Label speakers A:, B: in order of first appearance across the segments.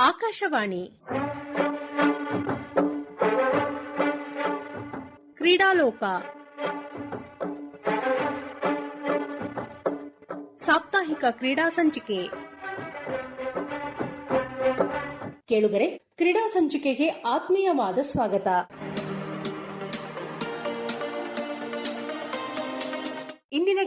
A: ಆಕಾಶವಾಣಿ. ಕ್ರೀಡಾಲೋಕ. ಸಾಪ್ತಾಹಿಕ ಕ್ರೀಡಾ ಸಂಚಿಕೆ. ಕೇಳುಗರೆ ಕ್ರೀಡಾ ಸಂಚಿಕೆಗೆ ಆತ್ಮೀಯವಾದ ಸ್ವಾಗತ.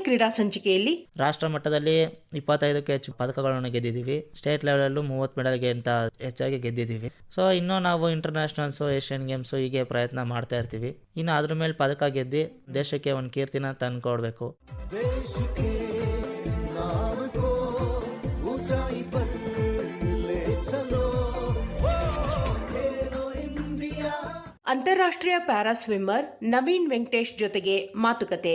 A: ಕ್ರೀಡಾ ಸಂಚಿಕೆಯಲ್ಲಿ
B: ರಾಷ್ಟ್ರ ಮಟ್ಟದಲ್ಲಿ ಇಪ್ಪತ್ತೈದಕ್ಕೂ ಹೆಚ್ಚು ಪದಕಗಳನ್ನು ಗೆದ್ದಿದ್ದೀವಿ. ಸ್ಟೇಟ್ ಲೆವೆಲಲ್ಲೂ ಮೂವತ್ತು ಮೆಡಲ್ಗೆ ಅಂತ ಹೆಚ್ಚಾಗಿ ಗೆದ್ದಿದ್ದೀವಿ. ಸೊ ಇನ್ನೂ ನಾವು ಇಂಟರ್ನ್ಯಾಷನಲ್ಸು ಏಷ್ಯನ್ ಗೇಮ್ಸು ಹೀಗೆ ಪ್ರಯತ್ನ ಮಾಡ್ತಾ ಇರ್ತೀವಿ. ಇನ್ನು ಅದ್ರ ಮೇಲೆ ಪದಕ ಗೆದ್ದಿ ದೇಶಕ್ಕೆ ಒಂದು ಕೀರ್ತಿನ ತಂದ್ಕೊಡ್ಬೇಕು
A: ಅಂತಾರಾಷ್ಟ್ರೀಯ ಪ್ಯಾರಾ ಸ್ವಿಮ್ಮರ್ ನವೀನ್ ವೆಂಕಟೇಶ್ ಜೊತೆಗೆ ಮಾತುಕತೆ.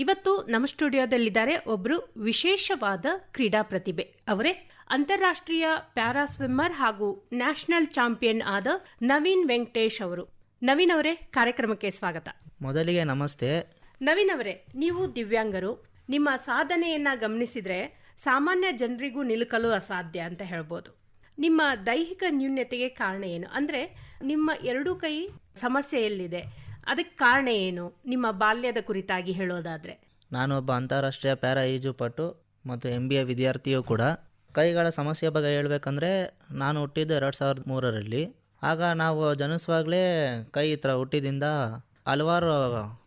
A: ಇವತ್ತು ನಮ್ಮ ಸ್ಟುಡಿಯೋದಲ್ಲಿದ್ದಾರೆ ಒಬ್ರು ವಿಶೇಷವಾದ ಕ್ರೀಡಾ ಪ್ರತಿಭೆ. ಅವರೇ ಅಂತಾರಾಷ್ಟ್ರೀಯ ಪ್ಯಾರಾ ಸ್ವಿಮ್ಮರ್ ಹಾಗೂ ನ್ಯಾಷನಲ್ ಚಾಂಪಿಯನ್ ಆದ ನವೀನ್ ವೆಂಕಟೇಶ್ ಅವರು. ನವೀನ್ ಅವರೇ ಕಾರ್ಯಕ್ರಮಕ್ಕೆ ಸ್ವಾಗತ.
B: ಮೊದಲಿಗೆ ನಮಸ್ತೆ.
A: ನವೀನ್ ಅವರೇ ನೀವು ದಿವ್ಯಾಂಗರು. ನಿಮ್ಮ ಸಾಧನೆಯನ್ನ ಗಮನಿಸಿದ್ರೆ ಸಾಮಾನ್ಯ ಜನರಿಗೂ ನಿಲುಕಲು ಅಸಾಧ್ಯ ಅಂತ ಹೇಳ್ಬೋದು. ನಿಮ್ಮ ದೈಹಿಕ ನ್ಯೂನ್ಯತೆಗೆ ಕಾರಣ ಏನು? ಅಂದ್ರೆ ನಿಮ್ಮ ಎರಡೂ ಕೈ ಸಮಸ್ಯೆ ಎಲ್ಲಿದೆ ಅದಕ್ಕೆ ಕಾರಣ ಏನು? ನಿಮ್ಮ ಬಾಲ್ಯದ ಕುರಿತಾಗಿ ಹೇಳೋದಾದ್ರೆ.
B: ನಾನು ಒಬ್ಬ ಅಂತಾರಾಷ್ಟ್ರೀಯ ಪ್ಯಾರಾ ಈಜುಪಟು ಮತ್ತು ಎಂ ಬಿ ಎ ವಿದ್ಯಾರ್ಥಿಯೂ ಕೂಡ ಕೈಗಳ ಸಮಸ್ಯೆ ಬಗ್ಗೆ ಹೇಳಬೇಕಂದ್ರೆ ನಾನು ಹುಟ್ಟಿದ್ದು ಎರಡು ಸಾವಿರದ ಮೂರರಲ್ಲಿ. ಆಗ ನಾವು ಜನಿಸುವಾಗಲೇ ಕೈ ಈ ಥರ ಹುಟ್ಟಿದಿಂದ ಹಲವಾರು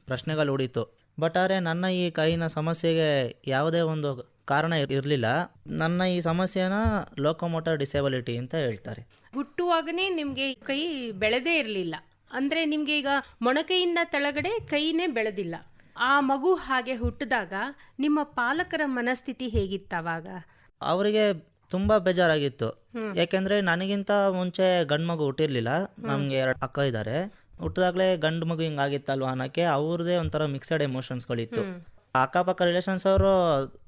B: ಪ್ರಶ್ನೆಗಳು ಉಡೀತು. ಬಟ್ ಆದರೆ ನನ್ನ ಈ ಕೈನ ಸಮಸ್ಯೆಗೆ ಯಾವುದೇ ಒಂದು ಕಾರಣ ಇರಲಿಲ್ಲ. ನನ್ನ ಈ ಸಮಸ್ಯೆನ ಲೋಕೋಮೋಟರ್ ಡಿಸೇಬಿಲಿಟಿ ಅಂತ ಹೇಳ್ತಾರೆ.
A: ಹುಟ್ಟುವಾಗನೇ ನಿಮಗೆ ಕೈ ಬೆಳೆದೇ ಇರಲಿಲ್ಲ. ಅಂದ್ರೆ ನಿಮ್ಗೆ ಈಗ ಮೊಣಕೈಯಿಂದ ತಳಗಡೆ ಕೈನೇ ಬೆಳೆದಿಲ್ಲ. ಆ ಮಗು ಹಾಗೆ ಹುಟ್ಟಿದಾಗ ನಿಮ್ಮ ಪಾಲಕರ ಮನಸ್ಥಿತಿ ಹೇಗಿತ್ತವಾಗ
B: ಅವರಿಗೆ ತುಂಬಾ ಬೇಜಾರಾಗಿತ್ತು. ಯಾಕೆಂದ್ರೆ ನನಗಿಂತ ಮುಂಚೆ ಗಂಡು ಮಗು ಹುಟ್ಟಿರ್ಲಿಲ್ಲ. ನಮಗೆ ಎರಡು ಅಕ್ಕ ಇದ್ದಾರೆ ಹುಟ್ಟಿದಾಗಲೇ ಗಂಡು ಮಗು ಹಿಂಗಾಗಿತ್ತಲ್ವ ಅನ್ನೋಕ್ಕೆ ಅವ್ರದೇ ಒಂಥರ ಮಿಕ್ಸಡ್ ಎಮೋಷನ್ಸ್ಗಳಿತ್ತು ಅಕ್ಕಪಕ್ಕ ರಿಲೇಷನ್ಸ್ ಅವರು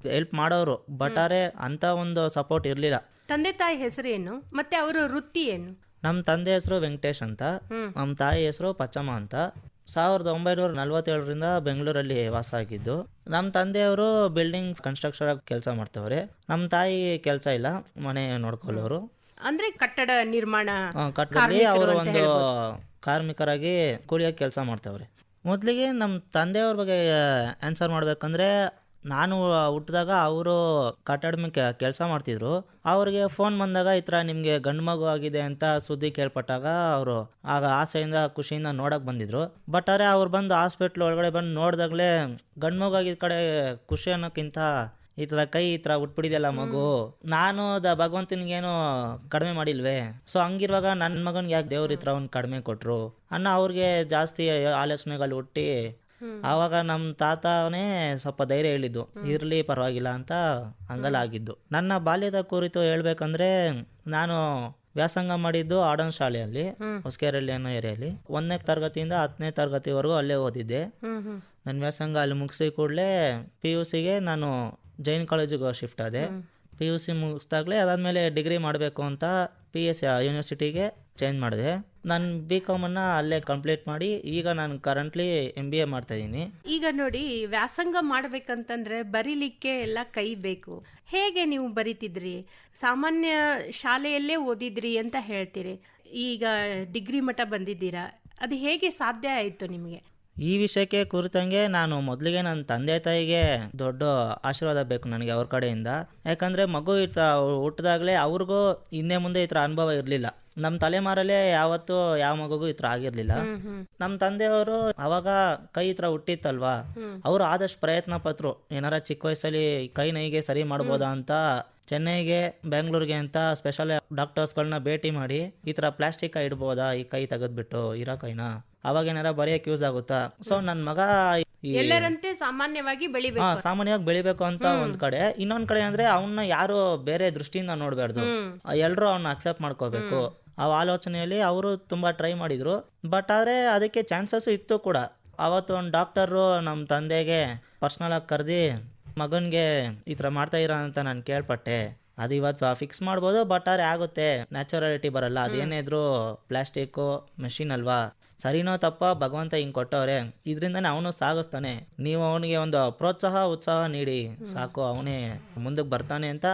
B: ಹೆಲ್ಪ್ ಮಾಡೋರು ಬಟ್ ಆದ್ರೆ ಅಂತ ಒಂದು ಸಪೋರ್ಟ್ ಇರಲಿಲ್ಲ.
A: ತಂದೆ ತಾಯಿ ಹೆಸರೇನು? ಮತ್ತೆ ಅವರ ವೃತ್ತಿ ಏನು?
B: ನಮ್ಮ ತಂದೆ ಹೆಸರು ವೆಂಕಟೇಶ್ ಅಂತ ನಮ್ಮ ತಾಯಿ ಹೆಸರು ಪಚ್ಚಮ್ಮ ಅಂತ. ಸಾವಿರದ ಒಂಬೈನೂರ ನಲ್ವತ್ತೇಳರಿಂದ ಬೆಂಗಳೂರಲ್ಲಿ ವಾಸ ಆಗಿದ್ದು ನಮ್ಮ ತಂದೆಯವರು ಬಿಲ್ಡಿಂಗ್ ಕನ್ಸ್ಟ್ರಕ್ಷನ್ ಕೆಲಸ ಮಾಡ್ತವ್ರೆ. ನಮ್ಮ ತಾಯಿ ಕೆಲಸ ಇಲ್ಲ ಮನೆ ನೋಡ್ಕೊಳ್ಳೋರು.
A: ಅಂದ್ರೆ ಕಟ್ಟಡ ನಿರ್ಮಾಣ
B: ಕಟ್ಟಡದಲ್ಲಿ ಅವರು ಒಂದು ಕಾರ್ಮಿಕರಾಗಿ ಕೂಲಿಯಾಗಿ ಕೆಲಸ ಮಾಡ್ತಾವ್ರೆ. ಮೊದಲಿಗೆ ನಮ್ಮ ತಂದೆಯವ್ರ ಬಗ್ಗೆ ಆನ್ಸರ್ ಮಾಡ್ಬೇಕಂದ್ರೆ ನಾನು ಹುಟ್ಟಿದಾಗ ಅವರು ಕಟ್ಟಡ ಕೆಲಸ ಮಾಡ್ತಿದ್ರು. ಅವ್ರಿಗೆ ಫೋನ್ ಬಂದಾಗ ಈ ಥರ ನಿಮಗೆ ಗಂಡು ಮಗು ಆಗಿದೆ ಅಂತ ಸುದ್ದಿ ಕೇಳ್ಪಟ್ಟಾಗ ಅವರು ಆಗ ಆಸೆಯಿಂದ ಖುಷಿಯಿಂದ ನೋಡಕ್ ಬಂದಿದ್ರು. ಬಟ್ ಆದರೆ ಅವ್ರು ಬಂದು ಹಾಸ್ಪಿಟ್ಲ್ ಒಳಗಡೆ ಬಂದು ನೋಡಿದಾಗಲೇ ಗಂಡು ಮಗು ಆಗಿದ್ದ ಕಡೆ ಖುಷಿ ಅನ್ನೋಕ್ಕಿಂತ ಈ ಥರ ಕೈ ಈ ಥರ ಉಟ್ಬಿಡಿದೆಲ್ಲ ಮಗು. ನಾನು ದ ಭಗವಂತನಿಗೇನು ಕಡಿಮೆ ಮಾಡಿಲ್ವೇ? ಸೊ ಹಂಗಿರುವಾಗ ನನ್ನ ಮಗನಿಗೆ ಯಾಕೆ ದೇವ್ರ ಈ ತರ ಒಂದು ಕಡಿಮೆ ಕೊಟ್ಟರು ಅನ್ನೋ ಅವ್ರಿಗೆ ಜಾಸ್ತಿ ಆಲೋಚನೆಗಳು ಹುಟ್ಟಿ ಆವಾಗ ನಮ್ಮ ತಾತನೇ ಸ್ವಲ್ಪ ಧೈರ್ಯ ಹೇಳಿದ್ದು ಇರಲಿ ಪರವಾಗಿಲ್ಲ ಅಂತ ಹಂಗಲ್ಲ ಆಗಿದ್ದು. ನನ್ನ ಬಾಲ್ಯದ ಕುರಿತು ಹೇಳ್ಬೇಕಂದ್ರೆ ನಾನು ವ್ಯಾಸಂಗ ಮಾಡಿದ್ದು ಆಡನ್ ಶಾಲೆಯಲ್ಲಿ ಹೊಸಕೆರೆಯಲ್ಲಿ ಅನ್ನೋ ಏರಿಯಲ್ಲಿ. ಒಂದನೇ ತರಗತಿಯಿಂದ ಹತ್ತನೇ ತರಗತಿವರೆಗೂ ಅಲ್ಲೇ ಓದಿದ್ದೆ. ನನ್ನ ವ್ಯಾಸಂಗ ಅಲ್ಲಿ ಮುಗಿಸಿ ಕೂಡಲೇ ಪಿ ಯು ಸಿಗೆ ನಾನು ಜೈನ್ ಕಾಲೇಜಿಗೆ ಶಿಫ್ಟ್ ಆದೆ. ಪಿ ಯು ಸಿ ಮುಗಿಸ್ದಾಗಲೇ ಅದಾದಮೇಲೆ ಡಿಗ್ರಿ ಮಾಡಬೇಕು ಅಂತ ಪಿ ಎಸ್ ಯೂನಿವರ್ಸಿಟಿಗೆ ಚೇಂಜ್ ಮಾಡಿದೆ. ನಾನು ಬಿ ಕಾಮನ್ನು ಅಲ್ಲೇ ಕಂಪ್ಲೀಟ್ ಮಾಡಿ ಈಗ ನಾನು ಕರೆಂಟ್ಲಿ ಎಂ ಬಿ ಎ ಮಾಡ್ತಾಯಿದ್ದೀನಿ
A: ಈಗ ನೋಡಿ, ವ್ಯಾಸಂಗ ಮಾಡ್ಬೇಕಂತಂದ್ರೆ ಬರೀಲಿಕ್ಕೆ ಎಲ್ಲ ಕೈ ಬೇಕು. ಹೇಗೆ ನೀವು ಬರಿತಿದ್ರಿ? ಸಾಮಾನ್ಯ ಶಾಲೆಯಲ್ಲೇ ಓದಿದ್ರಿ ಅಂತ ಹೇಳ್ತೀರಿ. ಈಗ ಡಿಗ್ರಿ ಮಟ್ಟ ಬಂದಿದ್ದೀರಾ? ಅದು ಹೇಗೆ ಸಾಧ್ಯ ಆಯಿತು ನಿಮಗೆ?
B: ಈ ವಿಷಯಕ್ಕೆ ಕುರಿತಂಗೆ ನಾನು ಮೊದಲಿಗೆ ನನ್ನ ತಂದೆ ತಾಯಿಗೆ ದೊಡ್ಡ ಆಶೀರ್ವಾದ ಬೇಕು ನನಗೆ ಅವ್ರ ಕಡೆಯಿಂದ. ಯಾಕಂದರೆ ಮಗು ಈ ಥರ ಹುಟ್ಟಿದಾಗಲೇ ಅವ್ರಿಗೂ ಹಿಂದೆ ಮುಂದೆ ಈ ಥರ ಅನುಭವ ಇರಲಿಲ್ಲ. ನಮ್ಮ ತಲೆಮಾರಲ್ಲೇ ಯಾವತ್ತೂ ಯಾವ ಮಗುಗೂ ಈ ಥರ ಆಗಿರಲಿಲ್ಲ. ನಮ್ಮ ತಂದೆಯವರು ಅವಾಗ ಕೈ ಈ ಥರ ಹುಟ್ಟಿತ್ತಲ್ವಾ? ಅವರು ಆದಷ್ಟು ಪ್ರಯತ್ನ ಪತ್ರು ಏನಾರ ಚಿಕ್ಕ ವಯಸ್ಸಲ್ಲಿ ಕೈ ನೈಗೆ ಸರಿ ಮಾಡ್ಬೋದಾ ಅಂತ ಚೆನ್ನೈಗೆ ಬೆಂಗಳೂರಿಗೆ ಅಂತ ಸ್ಪೆಷಲ್ ಡಾಕ್ಟರ್ಸ್ಗಳನ್ನ ಭೇಟಿ ಮಾಡಿ ಈ ಥರ ಪ್ಲಾಸ್ಟಿಕ್ ಇಡ್ಬೋದಾ? ಈ ಕೈ ತೆಗೆದ್ಬಿಟ್ಟು ಇರೋ ಕೈನ? ಅವಾಗ ಏನಾರ ಬರೆಯಕ್ಕೆ ಯೂಸ್ ಆಗುತ್ತಾ? ಸೊ ನನ್ನ ಮಗ ಈ
A: ಎಲ್ಲರಂತೆ ಸಾಮಾನ್ಯವಾಗಿ ಬೆಳಿಬೇಕು.
B: ಹಾ ಸಾಮಾನ್ಯವಾಗಿ ಬೆಳಿಬೇಕು ಅಂತ ಒಂದ್ ಕಡೆ. ಇನ್ನೊಂದ್ ಕಡೆ ಅಂದ್ರೆ ಅವನ್ನ ಯಾರು ಬೇರೆ ದೃಷ್ಟಿಯಿಂದ ನೋಡ್ಬಾರ್ದು. ಎಲ್ಲರೂ ಅವ್ನ ಅಕ್ಸೆಪ್ಟ್ ಮಾಡ್ಕೋಬೇಕು. ಆ ಆಲೋಚನೆಯಲ್ಲಿ ಅವರು ತುಂಬಾ ಟ್ರೈ ಮಾಡಿದ್ರು. ಬಟ್ ಆದ್ರೆ ಅದಕ್ಕೆ ಚಾನ್ಸಸ್ ಇತ್ತು ಕೂಡ. ಅವತ್ತು ಒಂದು ಡಾಕ್ಟರು ನಮ್ಮ ತಂದೆಗೆ ಪರ್ಸ್ನಲ್ ಆಗಿ ಕರೆದಿ ಮಗನ್ಗೆ ಈ ಥರ ಮಾಡ್ತಾ ಇರ ಅಂತ ನಾನು ಕೇಳ್ಪಟ್ಟೆ. ಅದು ಇವತ್ತು ಫಿಕ್ಸ್ ಮಾಡ್ಬೋದು ಬಟ್ ಆದ್ರೆ ಆಗುತ್ತೆ. ನ್ಯಾಚುರಾಲಿಟಿ ಬರಲ್ಲ. ಅದೇನೇ ಇದ್ರು ಪ್ಲಾಸ್ಟಿಕ್ಕು ಮೆಷಿನ್ ಅಲ್ವಾ? ಸರಿನೋ ತಪ್ಪ ಭಗವಂತ ಹಿಂಗ್ ಕೊಟ್ಟವ್ರೆ. ಇದರಿಂದನೇ ಅವನು ಸಾಗಿಸ್ತಾನೆ. ನೀವು ಅವನಿಗೆ ಒಂದು ಪ್ರೋತ್ಸಾಹ ಉತ್ಸಾಹ ನೀಡಿ. ಸಾಕು ಅವನೇ ಮುಂದಕ್ಕೆ ಬರ್ತಾನೆ ಅಂತ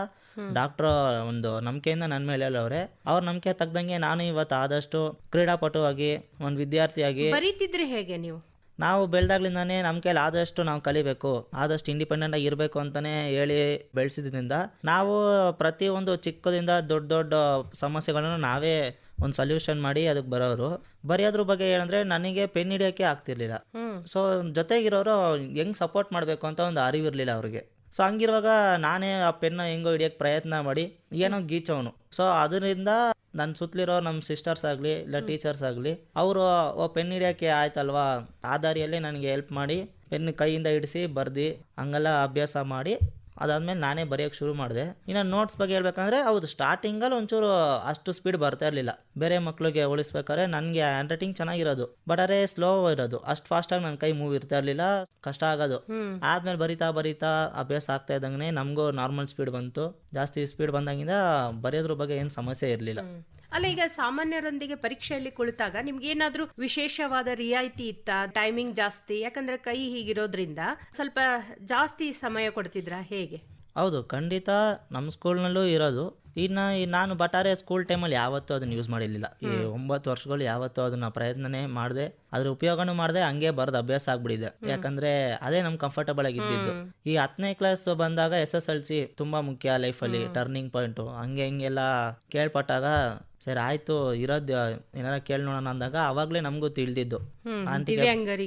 B: ಡಾಕ್ಟರ್ ಒಂದು ನಂಬಿಕೆಯಿಂದ ನನ್ನ ಮೇಲೆ ಹೇಳೋರೆ ಅವ್ರ ನಂಬಿಕೆ ತಗ್ದಂಗೆ ನಾನು ಇವತ್ತು ಆದಷ್ಟು ಕ್ರೀಡಾಪಟುವಾಗಿ ಒಂದು ವಿದ್ಯಾರ್ಥಿಯಾಗಿ
A: ಬರೀತಿದ್ರೆ ಹೇಗೆ ನೀವು?
B: ನಾವು ಬೆಳೆದಾಗ್ಲಿಂದಾನೇ ನಮ್ಮ ಕೈಲಿ ಆದಷ್ಟು ನಾವು ಕಲಿಬೇಕು ಆದಷ್ಟು ಇಂಡಿಪೆಂಡೆಂಟ್ ಆಗಿ ಇರಬೇಕು ಅಂತಾನೆ ಹೇಳಿ ಬೆಳೆಸಿದ್ರಿಂದ ನಾವು ಪ್ರತಿಯೊಂದು ಚಿಕ್ಕದಿಂದ ದೊಡ್ಡ ದೊಡ್ಡ ಸಮಸ್ಯೆಗಳನ್ನು ನಾವೇ ಒಂದು ಸೊಲ್ಯೂಷನ್ ಮಾಡಿ ಅದಕ್ಕೆ ಬರೋರು. ಬರೆಯೋದ್ರ ಬಗ್ಗೆ ಏನಂದ್ರೆ ನನಗೆ ಪೆನ್ ಹಿಡಿಯೋಕೆ ಆಗ್ತಿರ್ಲಿಲ್ಲ. ಸೊ ಜೊತೆಗಿರೋರು ಹೆಂಗ್ ಸಪೋರ್ಟ್ ಮಾಡಬೇಕು ಅಂತ ಒಂದು ಅರಿವಿರಲಿಲ್ಲ ಅವ್ರಿಗೆ. ಸೊ ಹಂಗಿರುವಾಗ ನಾನೇ ಆ ಪೆನ್ನ ಹೆಂಗೋ ಹಿಡಿಯೋಕ್ಕೆ ಪ್ರಯತ್ನ ಮಾಡಿ ಏನೋ ಗೀಚವನು. ಸೊ ಅದರಿಂದ ನನ್ನ ಸುತ್ತಲಿರೋ ನಮ್ಮ ಸಿಸ್ಟರ್ಸ್ ಆಗಲಿ ಇಲ್ಲ ಟೀಚರ್ಸ್ ಆಗಲಿ ಅವರು ಓ ಪೆನ್ ಹಿಡಿಯೋಕ್ಕೆ ಆಯ್ತಲ್ವಾ? ಆ ದಾರಿಯಲ್ಲಿ ನನಗೆ ಹೆಲ್ಪ್ ಮಾಡಿ ಪೆನ್ ಕೈಯಿಂದ ಹಿಡಿಸಿ ಬರ್ದು ಹಂಗೆಲ್ಲ ಅಭ್ಯಾಸ ಮಾಡಿ ಅದಾದ್ಮೇಲೆ ನಾನೇ ಬರೆಯೋಕ್ಕೆ ಶುರು ಮಾಡಿದೆ. ಇನ್ನು ನೋಟ್ಸ್ ಬಗ್ಗೆ ಹೇಳ್ಬೇಕಂದ್ರೆ ಹೌದು ಸ್ಟಾರ್ಟಿಂಗಲ್ಲಿ ಒಂಚೂರು ಅಷ್ಟು ಸ್ಪೀಡ್ ಬರ್ತಾ ಇರಲಿಲ್ಲ. ಬೇರೆ ಮಕ್ಳಿಗೆ ಹೋಲಿಸ್ಬೇಕಾದ್ರೆ ನನಗೆ ಹ್ಯಾಂಡ್ ರೈಟಿಂಗ್ ಚೆನ್ನಾಗಿರೋದು. ಬಟ್ ಅರೆ ಸ್ಲೋ ಇರೋದು. ಅಷ್ಟು ಫಾಸ್ಟಾಗಿ ನನ್ನ ಕೈ ಮೂವ್ ಇರ್ತಾ ಇರಲಿಲ್ಲ. ಕಷ್ಟ ಆಗೋದು. ಆದಮೇಲೆ ಬರಿತಾ ಬರಿತಾ ಅಭ್ಯಾಸ ಆಗ್ತಾ ಇದ್ದಂಗೆ ನಮಗೂ ನಾರ್ಮಲ್ ಸ್ಪೀಡ್ ಬಂತು. ಜಾಸ್ತಿ ಸ್ಪೀಡ್ ಬಂದಾಗಿಂದ ಬರೆಯೋದ್ರ ಬಗ್ಗೆ ಏನು ಸಮಸ್ಯೆ ಇರಲಿಲ್ಲ.
A: ಅಲ್ಲ ಈಗ ಸಾಮಾನ್ಯರೊಂದಿಗೆ ಪರೀಕ್ಷೆಯಲ್ಲಿ ಕುಳಿತಾಗ ನಿಮ್ಗೆ ಏನಾದ್ರೂ ವಿಶೇಷವಾದ ರಿಯಾಯಿತಿ ಇತ್ತಾ? ಟೈಮಿಂಗ್ ಜಾಸ್ತಿ ಯಾಕಂದ್ರೆ ಕೈ ಹೀಗಿರೋದ್ರಿಂದ ಸ್ವಲ್ಪ ಜಾಸ್ತಿ ಸಮಯ ಕೊಡ್ತಿದ್ರಾ? ಹೇಗೆ?
B: ಹೌದು ಖಂಡಿತ ನಮ್ಮ ಸ್ಕೂಲ್ನಲ್ಲೂ ಇರೋದು. ಇನ್ನು ನಾನು ಬಟಾರೆ ಸ್ಕೂಲ್ ಟೈಮಲ್ಲಿ ಯಾವತ್ತೂ ಅದನ್ನ ಯೂಸ್ ಮಾಡಿರಲಿಲ್ಲ. ಈ ಒಂಬತ್ತು ವರ್ಷಗಳು ಯಾವತ್ತೂ ಅದನ್ನ ಪ್ರಯತ್ನನೇ ಮಾಡಿದೆ. ಅದ್ರ ಉಪಯೋಗನೂ ಮಾಡಿದೆ ಹಂಗೆ ಬರೋದು ಅಭ್ಯಾಸ ಆಗ್ಬಿಡಿದೆ ಯಾಕಂದ್ರೆ ಅದೇ ನಮ್ ಕಂಫರ್ಟಬಲ್ ಆಗಿದ್ದಿದ್ದು. ಈ ಹತ್ತನೇ ಕ್ಲಾಸ್ ಬಂದಾಗ ಎಸ್ ಎಸ್ ಎಲ್ ಸಿ ತುಂಬಾ ಮುಖ್ಯ ಲೈಫಲ್ಲಿ ಟರ್ನಿಂಗ್ ಪಾಯಿಂಟು ಹಂಗೆ ಹಿಂಗೆಲ್ಲ ಕೇಳ್ಪಟ್ಟಾಗ ಸರಿ ಆಯ್ತು ಇರೋದ್ ಏನಾರ ಕೇಳಿ ನೋಡೋಣ ಅಂದಾಗ ಅವಾಗ್ಲೇ ನಮಗೂ ತಿಳಿದಿದ್ದು.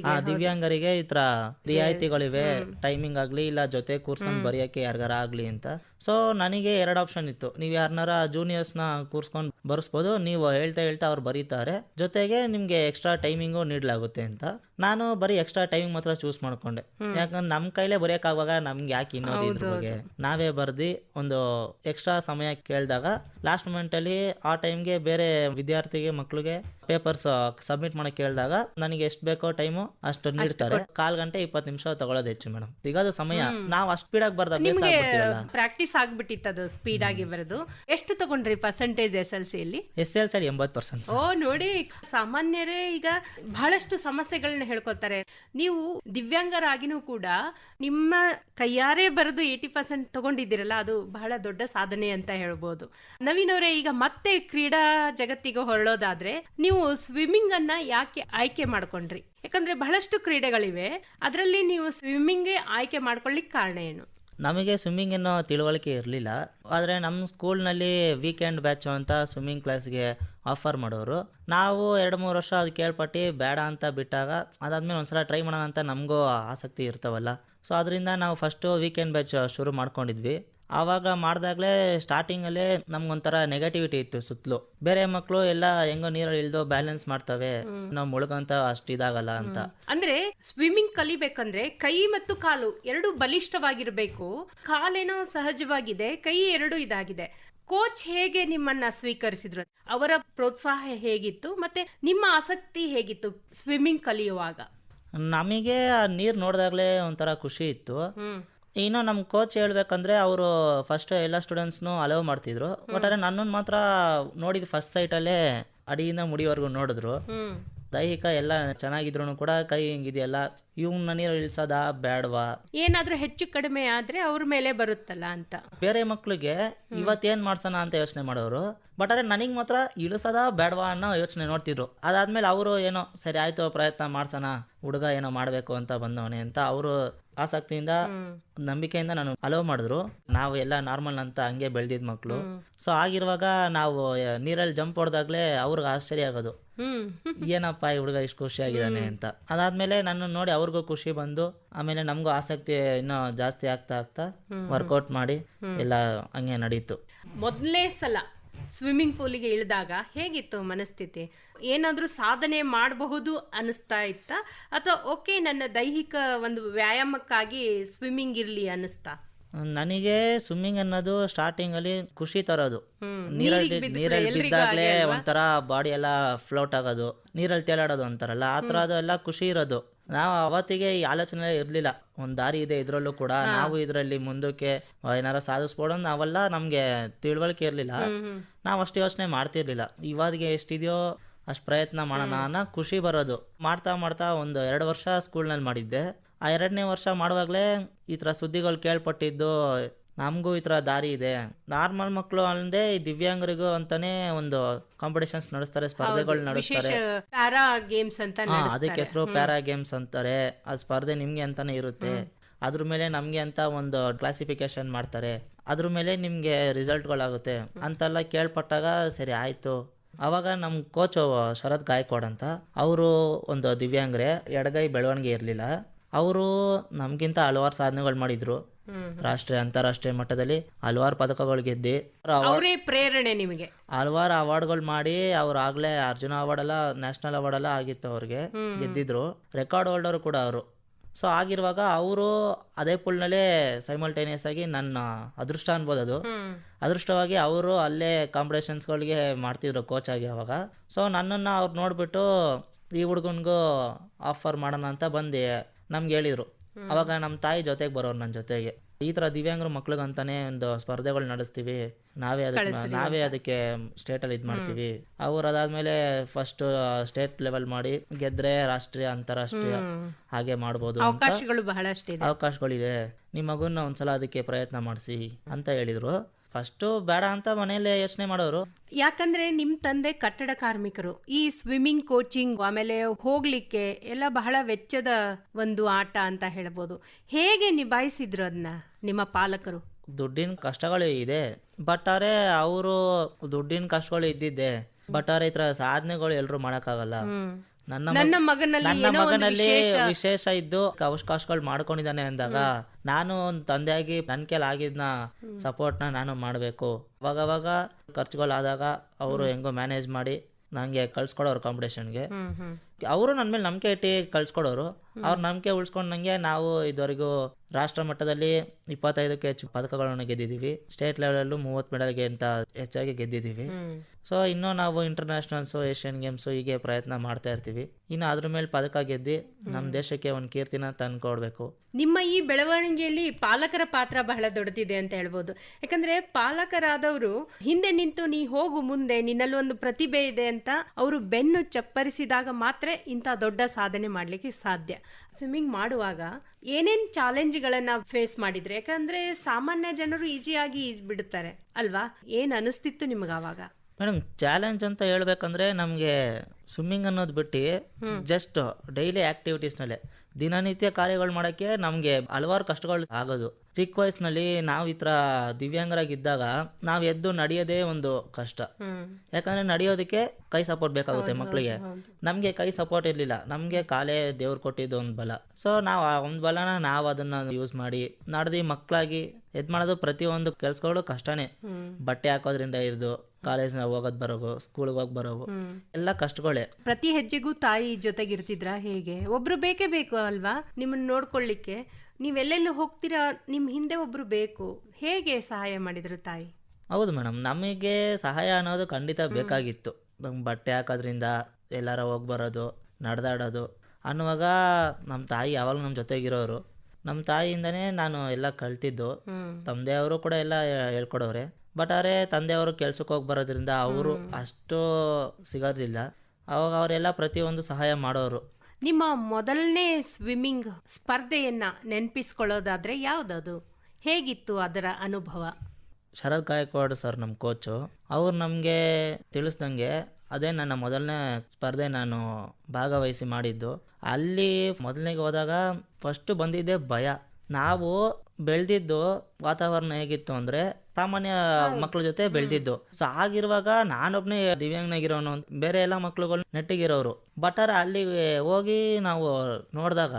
B: ಆ, ದಿವ್ಯಾಂಗರಿಗೆ ಈ ತರ ರಿಯಾಯಿತಿಗಳಿವೆ ಟೈಮಿಂಗ್ ಆಗ್ಲಿ ಇಲ್ಲ ಜೊತೆ ಕೂರ್ಸ್ಕೊಂಡ್ ಬರೆಯಕ್ಕೆ ಯಾರಿಗಾರ ಆಗ್ಲಿ ಅಂತ. ಸೊ ನನಗೆ ಎರಡು ಆಪ್ಷನ್ ಇತ್ತು. ನೀವು ಯಾರನ್ನಾರ ಜೂನಿಯರ್ಸ್ನ ಕೂರಿಸ್ಕೊಂಡು ಬರೆಸ್ಬೋದು. ನೀವು ಹೇಳ್ತಾ ಹೇಳ್ತಾ ಅವ್ರು ಬರೀತಾರೆ. ಜೊತೆಗೆ ನಿಮಗೆ ಎಕ್ಸ್ಟ್ರಾ ಟೈಮಿಂಗು ನೀಡಲಾಗುತ್ತೆ ಅಂತ. ನಾನು ಬರೀ ಎಕ್ಸ್ಟ್ರಾ ಟೈಮಿಂಗ್ ಮಾತ್ರ ಚೂಸ್ ಮಾಡ್ಕೊಂಡೆ. ಯಾಕಂದ್ರೆ ನಮ್ಮ ಕೈಲೇ ಬರೆಯೋಕ್ಕಾಗುವಾಗ ನಮ್ಗೆ ಯಾಕೆ ಇನ್ನೋದು ಇದ್ರ ಬಗ್ಗೆ? ನಾವೇ ಬರ್ದಿ ಒಂದು ಎಕ್ಸ್ಟ್ರಾ ಸಮಯ ಕೇಳಿದಾಗ ಲಾಸ್ಟ್ ಮೂಮೆಂಟಲ್ಲಿ ಆ ಟೈಮ್ಗೆ ಬೇರೆ ವಿದ್ಯಾರ್ಥಿಗೆ ಮಕ್ಳಿಗೆ ಪೇಪರ್ಸ್ ಸಬ್ಮಿಟ್ ಮಾಡಕ್ ಕೇಳಿದಾಗ ನನಗೆ ಎಷ್ಟು ಬೇಕೋ ಟೈಮು ಅಷ್ಟು ನೀಡ್ತಾರೆ. ಕಾಲ್ ಗಂಟೆ ಇಪ್ಪತ್ತು ನಿಮಿಷ ತಗೊಳ್ಳೋದು ಹೆಚ್ಚು ಮೇಡಮ್ ಸಿಗೋದು ಸಮಯ. ನಾವು ಅಷ್ಟು ಸ್ಪೀಡ್ ಬರ್ದ ಬರ್ದಾಗ
A: ನಿಮ್ಗೆ ಪ್ರಾಕ್ಟೀಸ್ ಆಗ್ಬಿಟ್ಟಿತ್ತು ಅದು ಸ್ಪೀಡ್ ಆಗಿ ಬರೋದು. ಎಷ್ಟು ತಗೊಂಡ್ರಿ ಪರ್ಸೆಂಟೇಜ್ ಎಸ್ ಎಲ್ ಸಿ ಅಲ್ಲಿ?
B: ಎಸ್ ಎಲ್ ಸಿ ಎಂಬತ್ತು ಪರ್ಸೆಂಟ್
A: ಓ ನೋಡಿ. ಸಾಮಾನ್ಯರೇ ಈಗ ಬಹಳಷ್ಟು ಸಮಸ್ಯೆಗಳನ್ನ ಹೇಳ್ಕೊತಾರೆ. ನೀವು ದಿವ್ಯಾಂಗರಾಗಿನೂ ಕೂಡ ನಿಮ್ಮ ಕೈಯಾರೆ ಬರೆದು ಏಯ್ಟಿ ಪರ್ಸೆಂಟ್ ತಗೊಂಡಿದ್ದೀರಲ್ಲ ಅದು ಬಹಳ ದೊಡ್ಡ ಸಾಧನೆ ಅಂತ ಹೇಳ್ಬೋದು. ನವೀನ್ ಅವರೇ ಈಗ ಮತ್ತೆ ಕ್ರೀಡಾ ಜಗತ್ತಿಗೆ ಹೊರಳೋದಾದ್ರೆ ನೀವು ಸ್ವಿಮ್ಮಿಂಗ್ ಅನ್ನ ಯಾಕೆ ಆಯ್ಕೆ ಮಾಡ್ಕೊಂಡ್ರಿ? ಯಾಕಂದ್ರೆ ಬಹಳಷ್ಟು ಕ್ರೀಡೆಗಳಿವೆ. ಅದರಲ್ಲಿ ನೀವು ಸ್ವಿಮ್ಮಿಂಗ್ ಆಯ್ಕೆ ಮಾಡ್ಕೊಳ್ಳಿಕ್ ಕಾರಣ ಏನು?
B: ನಮಗೆ ಸ್ವಿಮ್ಮಿಂಗ್ ಏನೋ ತಿಳುವಳಿಕೆ ಇರಲಿಲ್ಲ. ಆದರೆ ನಮ್ಮ ಸ್ಕೂಲ್ನಲ್ಲಿ ವೀಕೆಂಡ್ ಬ್ಯಾಚು ಅಂತ ಸ್ವಿಮ್ಮಿಂಗ್ ಕ್ಲಾಸ್ಗೆ ಆಫರ್ ಮಾಡೋರು. ನಾವು ಎರಡು ಮೂರು ವರ್ಷ ಅದು ಕೇಳ್ಪಟ್ಟು, ಬೇಡ ಅಂತ ಬಿಟ್ಟಾಗ ಅದಾದ್ಮೇಲೆ ಒಂದ್ಸಲ ಟ್ರೈ ಮಾಡೋಣ ಅಂತ ನಮಗೂ ಆಸಕ್ತಿ ಇರ್ತಾವಲ್ಲ. ಸೊ ಅದರಿಂದ ನಾವು ಫಸ್ಟು ವೀಕೆಂಡ್ ಬ್ಯಾಚ್ ಶುರು ಮಾಡ್ಕೊಂಡಿದ್ವಿ. ಆವಾಗ ಮಾಡಿದಾಗಲೇ ಸ್ಟಾರ್ಟಿಂಗಲ್ಲೇ ನಮ್ಗೊಂಥರ ನೆಗೆಟಿವಿಟಿ ಇತ್ತು ಸುತ್ತಲೂ. ಬೇರೆ ಮಕ್ಕಳು ಎಲ್ಲ ಹೆಂಗೋ ನೀರಲ್ಲಿ ಇಳ್ದು ಬ್ಯಾಲೆನ್ಸ್ ಮಾಡ್ತವೆ. ನಾವು ಮುಳುಗಂತ ಅಷ್ಟು ಇದಾಗಲ್ಲ ಅಂತ.
A: ಅಂದ್ರೆ ಸ್ವಿಮ್ಮಿಂಗ್ ಕಲಿಬೇಕಂದ್ರೆ ಕೈ ಮತ್ತು ಕಾಲು ಎರಡು ಬಲಿಷ್ಠವಾಗಿರ್ಬೇಕು. ಕಾಲೇನೋ ಸಹಜವಾಗಿದೆ ಕೈ ಎರಡು ಇದಾಗಿದೆ. ಕೋಚ್ ಹೇಗೆ ನಿಮ್ಮನ್ನ ಸ್ವೀಕರಿಸಿದ್ರು? ಅವರ ಪ್ರೋತ್ಸಾಹ ಹೇಗಿತ್ತು ಮತ್ತೆ ನಿಮ್ಮ ಆಸಕ್ತಿ ಹೇಗಿತ್ತು ಸ್ವಿಮ್ಮಿಂಗ್ ಕಲಿಯುವಾಗ?
B: ನಮಗೆ ಆ ನೀರು ನೋಡಿದಾಗಲೇ ಒಂಥರ ಖುಷಿ ಇತ್ತು. ಇನ್ನು ನಮ್ಮ ಕೋಚ್ ಹೇಳ್ಬೇಕಂದ್ರೆ ಅವರು ಫಸ್ಟ್ ಎಲ್ಲ ಸ್ಟೂಡೆಂಟ್ಸ್ನು ಅಲೋ ಮಾಡ್ತಿದ್ರು. ಬಟ್ ಆದರೆ ನನ್ನನ್ನು ಮಾತ್ರ ನೋಡಿದ ಫಸ್ಟ್ ಸೈಟಲ್ಲೇ ಅಡಿಯಿಂದ ಮುಡಿವರೆಗೂ ನೋಡಿದ್ರು. ದೈಹಿಕ ಎಲ್ಲ ಚೆನ್ನಾಗಿದ್ರು ಕೂಡ ಕೈ ಹಿಂಗಿದೆಯಲ್ಲ. ಇವ್ನ ನೀರು ಇಳಿಸೋದಾ? ಬೇಡವಾ
A: ಏನಾದ್ರೂ ಹೆಚ್ಚು ಕಡಿಮೆ ಆದ್ರೆ ಅವ್ರ ಮೇಲೆ ಬರುತ್ತಲ್ಲ ಅಂತ.
B: ಬೇರೆ ಮಕ್ಳಿಗೆ ಇವತ್ತೇನ್ ಮಾಡ್ಸೋಣ ಅಂತ ಯೋಚನೆ ಮಾಡೋರು ಬಟ್ ಆದ್ರೆ ನನಗ್ ಮಾತ್ರ ಇಳಿಸದ ಬೇಡವಾ ಅನ್ನೋ ಯೋಚನೆ ನೋಡ್ತಿದ್ರು. ಅದಾದ್ಮೇಲೆ ಅವರು ಏನೋ ಸರಿ ಆಯ್ತು ಪ್ರಯತ್ನ ಮಾಡ್ಸೋಣ ಹುಡುಗ ಏನೋ ಮಾಡಬೇಕು ಅಂತ ಬಂದವನೆ ಅಂತ ಅವರು ಆಸಕ್ತಿಯಿಂದ ನಂಬಿಕೆಯಿಂದ ನಾನು ಅಲೋ ಮಾಡಿದ್ರು. ನಾವು ಎಲ್ಲ ನಾರ್ಮಲ್ ಅಂತ ಹಂಗೆ ಬೆಳೆದಿದ್ ಮಕ್ಕಳು ಸೊ ಆಗಿರುವಾಗ ನಾವು ನೀರಲ್ಲಿ ಜಂಪ್ ಹೊಡೆದಾಗ್ಲೇ ಅವ್ರಿಗೆ ಆಶ್ಚರ್ಯ ಆಗೋದು. ಏನಪ್ಪ ಈ ಹುಡುಗ ಇಷ್ಟು ಖುಷಿಯಾಗಿದ್ದಾನೆ ಅಂತ? ಅದಾದ್ಮೇಲೆ ನನ್ನ ನೋಡಿ ಅವ್ರಿಗೂ ಖುಷಿ ಬಂದು ಆಮೇಲೆ ನಮಗೂ ಆಸಕ್ತಿ ಇನ್ನೂ ಜಾಸ್ತಿ ಆಗ್ತಾ ಆಗ್ತಾ ವರ್ಕೌಟ್ ಮಾಡಿ ಎಲ್ಲ ಹಂಗೆ ನಡೀತು.
A: ಮೊದಲೇ ಸಲ ಸ್ವಿಮ್ಮಿಂಗ್ ಪೂಲಿಗೆ ಇಳಿದಾಗ ಹೇಗಿತ್ತು ಮನಸ್ಥಿತಿ? ಏನಾದರೂ ಸಾಧನೆ ಮಾಡಬಹುದು ಅನಿಸ್ತಾ ಇತ್ತ? ಅಥವಾ ಓಕೆ ನನ್ನ ದೈಹಿಕ ಒಂದು ವ್ಯಾಯಾಮಕ್ಕಾಗಿ ಸ್ವಿಮ್ಮಿಂಗ್ ಇರ್ಲಿ ಅನಿಸ್ತಾ
B: ನನಗೆ ಸ್ವಿಮ್ಮಿಂಗ್ ಅನ್ನೋದು ಸ್ಟಾರ್ಟಿಂಗ್ ಅಲ್ಲಿ ಖುಷಿ ತರೋದು. ನೀರಲ್ಲಿ ನೀರಲ್ಲಿ ಬಿದ್ದಾಗಲೇ
A: ಬಿದ್ದಾಗ್ಲೇ
B: ಒಂಥರ ಬಾಡಿ ಎಲ್ಲ ಫ್ಲೋಟ್ ಆಗೋದು. ನೀರಲ್ಲಿ ತೇಲಾಡೋದು ಅಂತಾರಲ್ಲ ಆ ಥರ ಅದು ಎಲ್ಲ ಖುಷಿ ಇರೋದು. ನಾವು ಅವತ್ತಿಗೆ ಈ ಆಲೋಚನೆ ಇರಲಿಲ್ಲ. ಒಂದು ದಾರಿ ಇದೆ ಇದರಲ್ಲೂ ಕೂಡ. ನಾವು ಇದರಲ್ಲಿ ಮುಂದಕ್ಕೆ ಏನಾರ ಸಾಧಿಸ್ಬೋದು ನಾವೆಲ್ಲ ನಮಗೆ ತಿಳುವಳಿಕೆ ಇರಲಿಲ್ಲ. ನಾವು ಅಷ್ಟು ಯೋಚನೆ ಮಾಡ್ತಿರ್ಲಿಲ್ಲ. ಇವಾಗೆ ಎಷ್ಟಿದೆಯೋ ಅಷ್ಟು ಪ್ರಯತ್ನ ಮಾಡೋಣ ಅನ್ನೋ ಖುಷಿ ಬರೋದು. ಮಾಡ್ತಾ ಮಾಡ್ತಾ ಒಂದು ಎರಡು ವರ್ಷ ಸ್ಕೂಲ್ನಲ್ಲಿ ಮಾಡಿದ್ದೆ. ಆ ಎರಡನೇ ವರ್ಷ ಮಾಡುವಾಗಲೇ ಈ ಥರ ಸುದ್ದಿಗಳು ಕೇಳ್ಪಟ್ಟಿದ್ದು ನಮಗೂ ಈ ಥರ ದಾರಿ ಇದೆ. ನಾರ್ಮಲ್ ಮಕ್ಕಳು ಅಲ್ಲದೆ ದಿವ್ಯಾಂಗರಿಗೂ ಅಂತಾನೆ ಒಂದು ಕಾಂಪಿಟೇಷನ್ಸ್ ನಡೆಸ್ತಾರೆ ಸ್ಪರ್ಧೆಗಳು ನಡೆಸ್ತಾರೆ.
A: ಪ್ಯಾರಾ ಗೇಮ್ಸ್ ಅಂತ
B: ಅದಕ್ಕೆ ಹೆಸರು ಪ್ಯಾರಾ ಗೇಮ್ಸ್ ಅಂತಾರೆ. ಆ ಸ್ಪರ್ಧೆ ನಿಮ್ಗೆ ಅಂತಾನೆ ಇರುತ್ತೆ. ಅದ್ರ ಮೇಲೆ ನಮ್ಗೆ ಅಂತ ಒಂದು ಕ್ಲಾಸಿಫಿಕೇಶನ್ ಮಾಡ್ತಾರೆ. ಅದ್ರ ಮೇಲೆ ನಿಮ್ಗೆ ರಿಸಲ್ಟ್ಗಳಾಗುತ್ತೆ. ಅಂತೆಲ್ಲ ಕೇಳ್ಪಟ್ಟಾಗ ಸರಿ ಆಯ್ತು. ಅವಾಗ ನಮ್ಮ ಕೋಚ್ ಶರತ್ ಗಾಯಕ್ವಾಡ್ ಅಂತ ಅವರು ಒಂದು ದಿವ್ಯಾಂಗ್ರೆ ಎಡಗೈ ಬೆಳವಣಿಗೆ ಇರಲಿಲ್ಲ. ಅವರು ನಮ್ಗಿಂತ ಹಲವಾರು ಸಾಧನೆಗಳು ಮಾಡಿದ್ರು. ರಾಷ್ಟ್ರೀಯ ಅಂತಾರಾಷ್ಟ್ರೀಯ ಮಟ್ಟದಲ್ಲಿ ಹಲವಾರು ಪದಕಗಳು ಗೆದ್ದಿ.
A: ಅವರೇ ಪ್ರೇರಣೆ ನಿಮಗೆ.
B: ಹಲವಾರು ಅವಾರ್ಡ್ಗಳು ಮಾಡಿ ಅವ್ರು ಆಗ್ಲೇ ಅರ್ಜುನ ಅವಾರ್ಡ್ ಎಲ್ಲ ನ್ಯಾಷನಲ್ ಅವಾರ್ಡ್ ಎಲ್ಲ ಆಗಿತ್ತು ಅವ್ರಿಗೆ. ಗೆದ್ದಿದ್ರು. ರೆಕಾರ್ಡ್ ಹೋಲ್ಡರ್ ಕೂಡ ಅವರು. ಸೊ ಆಗಿರುವಾಗ ಅವರು ಅದೇ ಪುಲ್ನಲ್ಲೇ ಸೈಮಲ್ಟೇನಿಯಸ್ ಆಗಿ ನನ್ನ ಅದೃಷ್ಟ ಅನ್ಬೋದು ಅದು. ಅದೃಷ್ಟವಾಗಿ ಅವರು ಅಲ್ಲೇ ಕಾಂಪಿಟೇಷನ್ಸ್ಗಳಿಗೆ ಮಾಡ್ತಿದ್ರು ಕೋಚ್ ಆಗಿ ಅವಾಗ. ಸೊ ನನ್ನನ್ನು ಅವ್ರು ನೋಡ್ಬಿಟ್ಟು ಈ ಹುಡುಗನ್ಗೂ ಆಫರ್ ಮಾಡೋಣ ಅಂತ ಬಂದು ನಮ್ಗೆ ಹೇಳಿದರು. ಅವಾಗ ನಮ್ಮ ತಾಯಿ ಜೊತೆಗೆ ಬರೋರು ನನ್ನ ಜೊತೆಗೆ. ಈ ಥರ ದಿವ್ಯಾಂಗರ ಮಕ್ಳಿಗಂತಾನೆ ಒಂದು ಸ್ಪರ್ಧೆಗಳು ನಡೆಸ್ತೀವಿ. ನಾವೇ ಅದಕ್ಕೆ ನಾವೇ ಅದಕ್ಕೆ ಸ್ಟೇಟಲ್ಲಿ ಇದು ಮಾಡ್ತೀವಿ. ಅವ್ರು ಅದಾದ್ಮೇಲೆ ಫಸ್ಟ್ ಸ್ಟೇಟ್ ಲೆವೆಲ್ ಮಾಡಿ ಗೆದ್ರೆ ರಾಷ್ಟ್ರೀಯ ಅಂತಾರಾಷ್ಟ್ರೀಯ ಹಾಗೆ ಮಾಡ್ಬೋದು
A: ಅವಕಾಶಗಳು ಬಹಳಷ್ಟಿದೆ.
B: ಅವಕಾಶಗಳಿದೆ ನಿಮ್ಮ ಮಗುನ ಒಂದ್ಸಲ ಅದಕ್ಕೆ ಪ್ರಯತ್ನ ಮಾಡಿಸಿ ಅಂತ ಹೇಳಿದ್ರು. ಫಸ್ಟು ಬೇಡ ಅಂತ ಮನೆಯಲ್ಲೇ ಯೋಚನೆ ಮಾಡೋರು.
A: ಯಾಕಂದ್ರೆ ನಿಮ್ ತಂದೆ ಕಟ್ಟಡ ಕಾರ್ಮಿಕರು. ಈ ಸ್ವಿಮ್ಮಿಂಗ್ ಕೋಚಿಂಗ್ ಆಮೇಲೆ ಹೋಗ್ಲಿಕ್ಕೆ ಎಲ್ಲ ಬಹಳ ವೆಚ್ಚದ ಒಂದು ಆಟ ಅಂತ ಹೇಳ್ಬೋದು. ಹೇಗೆ ನಿಭಾಯಿಸಿದ್ರು ಅದನ್ನ ನಿಮ್ಮ ಪಾಲಕರು?
B: ದುಡ್ಡಿನ ಕಷ್ಟಗಳು ಇದೆ. ಬಟ್ ಆದ್ರೆ ಅವರು ದುಡ್ಡಿನ ಕಷ್ಟಗಳು ಇದ್ದಿದ್ದೆ. ಬಟ್ ಆದ್ರೆ ಈ ಥರ ಸಾಧನೆಗಳು ಎಲ್ಲರೂ ಮಾಡೋಕ್ಕಾಗಲ್ಲ. ನನ್ನ
A: ನನ್ನ ಮಗನಲ್ಲಿ ವಿಶೇಷ
B: ಇದ್ದು ಅವಕಾಶಗಳು ಮಾಡ್ಕೊಂಡಿದ್ದಾನೆ ಅಂದಾಗ ನಾನು ಒಂದು ತಂದೆಯಾಗಿ ನನ್ನ ಕೆಲ ಆಗಿದ್ನ ಸಪೋರ್ಟ್ನ ನಾನು ಮಾಡಬೇಕು. ಅವಾಗ ಅವಾಗ ಖರ್ಚುಗಳಾದಾಗ ಅವರು ಹೆಂಗೋ ಮ್ಯಾನೇಜ್ ಮಾಡಿ ನನಗೆ ಕಳ್ಸ್ಕೊಡೋರು ಕಾಂಪಿಟೇಷನ್ಗೆ ಅವರು ನನ್ನ ಮೇಲೆ ನಂಬಿಕೆ ಇಟ್ಟು ಕಳ್ಸ್ಕೊಡೋರು. ಅವ್ರ ನಂಬಿಕೆ ಉಳಿಸ್ಕೊಂಡಂಗೆ ನಾವು ಇದುವರೆಗೂ ರಾಷ್ಟ್ರ ಮಟ್ಟದಲ್ಲಿ ಇಪ್ಪತ್ತೈದಕ್ಕೆ ಹೆಚ್ಚು ಪದಕಗಳನ್ನು ಗೆದ್ದಿದ್ದೀವಿ. ಸ್ಟೇಟ್ ಲೆವೆಲಲ್ಲೂ ಮೂವತ್ತು ಮೆಡಲ್ಗೆ ಅಂತ ಹೆಚ್ಚಾಗಿ ಗೆದ್ದಿದ್ದೀವಿ.
A: ಹ್ಮ್.
B: ಸೊ ಇನ್ನೂ ನಾವು ಇಂಟರ್ನ್ಯಾಷನಲ್ಸು ಏಷ್ಯನ್ ಗೇಮ್ಸು ಹೀಗೆ ಪ್ರಯತ್ನ ಮಾಡ್ತಾ ಇರ್ತೀವಿ. ಇನ್ನು ಅದ್ರ ಮೇಲೆ ಪದಕ ಗೆದ್ದು ನಮ್ಮ ದೇಶಕ್ಕೆ ಒಂದು ಕೀರ್ತಿನ ತಂದ್ಕೊಡ್ಬೇಕು
A: ನಿಮ್ಮ ಈ ಬೆಳವಣಿಗೆಯಲ್ಲಿ ಪಾಲಕರ ಪಾತ್ರ ಬಹಳ ದೊಡ್ಡದಿದೆ ಅಂತ ಹೇಳ್ಬೋದು. ಯಾಕಂದ್ರೆ ಪಾಲಕರಾದವರು ಹಿಂದೆ ನಿಂತು ನೀ ಹೋಗು ಮುಂದೆ ನಿನ್ನಲ್ಲಿ ಒಂದು ಪ್ರತಿಭೆ ಇದೆ ಅಂತ ಅವರು ಬೆನ್ನು ಚಪ್ಪರಿಸಿದಾಗ ಮಾತ್ರ ಇಂಥ ದೊಡ್ಡ ಸಾಧನೆ ಮಾಡ್ಲಿಕ್ಕೆ ಸಾಧ್ಯ. ಸ್ವಿಮ್ಮಿಂಗ್ ಮಾಡುವಾಗ ಏನೇನ್ ಚಾಲೆಂಜ್ಗಳನ್ನ ಫೇಸ್ ಮಾಡಿದ್ರೆ ಯಾಕಂದ್ರೆ ಸಾಮಾನ್ಯ ಜನರು ಈಸಿಯಾಗಿ ಈಜ್ ಬಿಡುತ್ತಾರೆ. ಅಲ್ವಾ? ಏನ್ ಅನಿಸ್ತಿತ್ತು ನಿಮ್ಗೆ ಅವಾಗ
B: ಮೇಡಮ್ ಚಾಲೆಂಜ್ ಅಂತ ಹೇಳ್ಬೇಕಂದ್ರೆ ನಮಗೆ ಸ್ವಿಮ್ಮಿಂಗ್ ಅನ್ನೋದು ಬಿಟ್ಟು ಜಸ್ಟ್ ಡೈಲಿ ಆಕ್ಟಿವಿಟೀಸ್ನಲ್ಲೇ ದಿನನಿತ್ಯ ಕಾರ್ಯಗಳು ಮಾಡೋಕ್ಕೆ ನಮಗೆ ಹಲವಾರು ಕಷ್ಟಗಳು ಆಗೋದು. ಚಿಕ್ಕ ವಯಸ್ಸಿನಲ್ಲಿ ನಾವು ಈ ಥರ ದಿವ್ಯಾಂಗರಾಗಿದ್ದಾಗ ನಾವು ಎದ್ದು ನಡೆಯೋದೇ ಒಂದು ಕಷ್ಟ. ಯಾಕಂದ್ರೆ ನಡೆಯೋದಕ್ಕೆ ಕೈ ಸಪೋರ್ಟ್ ಬೇಕಾಗುತ್ತೆ ಮಕ್ಕಳಿಗೆ ನಮಗೆ ಕೈ ಸಪೋರ್ಟ್ ಇರಲಿಲ್ಲ. ನಮಗೆ ಕಾಲೇ ದೇವ್ರು ಕೊಟ್ಟಿದ್ದು ಒಂದು ಬಲ. ಸೊ ನಾವು ಆ ಒಂದು ಬಲನ ನಾವು ಅದನ್ನ ಯೂಸ್ ಮಾಡಿ ನಡೆದು ಮಕ್ಕಳಾಗಿ ಎದ್ ಮಾಡೋದು ಪ್ರತಿಯೊಂದು ಕೆಲಸಗಳು ಕಷ್ಟನೇ. ಬಟ್ಟೆ ಹಾಕೋದ್ರಿಂದ ಹಿಡಿದು ಕಾಲೇಜ್ ಹೋಗೋದು ಬರೋದು ಸ್ಕೂಲ್ಗೆ ಹೋಗಿ ಬರೋವು ಎಲ್ಲ ಕಷ್ಟಗಳೇ.
A: ಪ್ರತಿ ಹೆಜ್ಜೆಗೂ ತಾಯಿ ಜೊತೆಗಿರ್ತಿದ್ರ ಹೇಗೆ? ಒಬ್ರು ಬೇಕೇ ಬೇಕು ಅಲ್ವಾ? ನಿಮ್ಮನ್ನ ನೋಡ್ಕೊಳ್ಳಿಕ್ಕೆ ನೀವೆಲ್ಲೆಲ್ಲಿ ಹೋಗ್ತೀರಾ? ನಿಮ್ ಹಿಂದೆ ಒಬ್ರು ಬೇಕು. ಹೇಗೆ ಸಹಾಯ ಮಾಡಿದ್ರು ತಾಯಿ?
B: ಹೌದು ಮೇಡಮ್ ನಮಗೆ ಸಹಾಯ ಅನ್ನೋದು ಖಂಡಿತ ಬೇಕಾಗಿತ್ತು. ನಮ್ಗೆ ಬಟ್ಟೆ ಹಾಕೋದ್ರಿಂದ ಎಲ್ಲಾರ ಹೋಗಿ ಬರೋದು ನಡೆದಾಡೋದು. ಅನ್ನುವಾಗ ನಮ್ಮ ತಾಯಿ ಯಾವಾಗ ನಮ್ಮ ಜೊತೆಗಿರೋರು. ನಮ್ಮ ತಾಯಿಯಿಂದನೇ ನಾನು ಎಲ್ಲ ಕಲ್ತಿದ್ದು.
A: ತಮ್ಮದೇ
B: ಅವರು ಕೂಡ ಎಲ್ಲ ಹೇಳ್ಕೊಡೋರೆ ಬಟ್ ಆದರೆ ತಂದೆಯವರು ಕೆಲ್ಸಕ್ಕೆ ಹೋಗಿ ಬರೋದ್ರಿಂದ ಅವರು ಅಷ್ಟು ಸಿಗೋದಿಲ್ಲ. ಅವಾಗ ಅವರೆಲ್ಲ ಪ್ರತಿಯೊಂದು ಸಹಾಯ ಮಾಡೋರು.
A: ನಿಮ್ಮ ಮೊದಲನೇ ಸ್ವಿಮ್ಮಿಂಗ್ ಸ್ಪರ್ಧೆಯನ್ನ ನೆನಪಿಸ್ಕೊಳ್ಳೋದಾದ್ರೆ ಯಾವ್ದದು? ಹೇಗಿತ್ತು ಅದರ ಅನುಭವ?
B: ಶರದ್ ಗಾಯಕ್ವಾಡ್ ಸರ್ ನಮ್ಮ ಕೋಚು ಅವ್ರು ನಮಗೆ ತಿಳಿಸ್ದಂಗೆ ಅದೇ ನನ್ನ ಮೊದಲನೇ ಸ್ಪರ್ಧೆ ನಾನು ಭಾಗವಹಿಸಿ ಮಾಡಿದ್ದು. ಅಲ್ಲಿ ಮೊದಲನೇಗೆ ಹೋದಾಗ ಫಸ್ಟ್ ಬಂದಿದ್ದೆ ಭಯ. ನಾವು ಬೆಳೆದಿದ್ದು ವಾತಾವರಣ ಹೇಗಿತ್ತು ಅಂದ್ರೆ ಸಾಮಾನ್ಯ ಮಕ್ಳ ಜೊತೆ ಬೆಳೆದಿದ್ದು. ಸೊ ಆಗಿರುವಾಗ ನಾನೊಬ್ನೇ ದಿವ್ಯಾಂಗನಾಗಿರೋನು ಬೇರೆ ಎಲ್ಲ ಮಕ್ಳುಗಳು ನೆಟ್ಟಿಗಿರೋರು. ಬಟ್ ಆದ್ರೆ ಅಲ್ಲಿಗೆ ಹೋಗಿ ನಾವು ನೋಡಿದಾಗ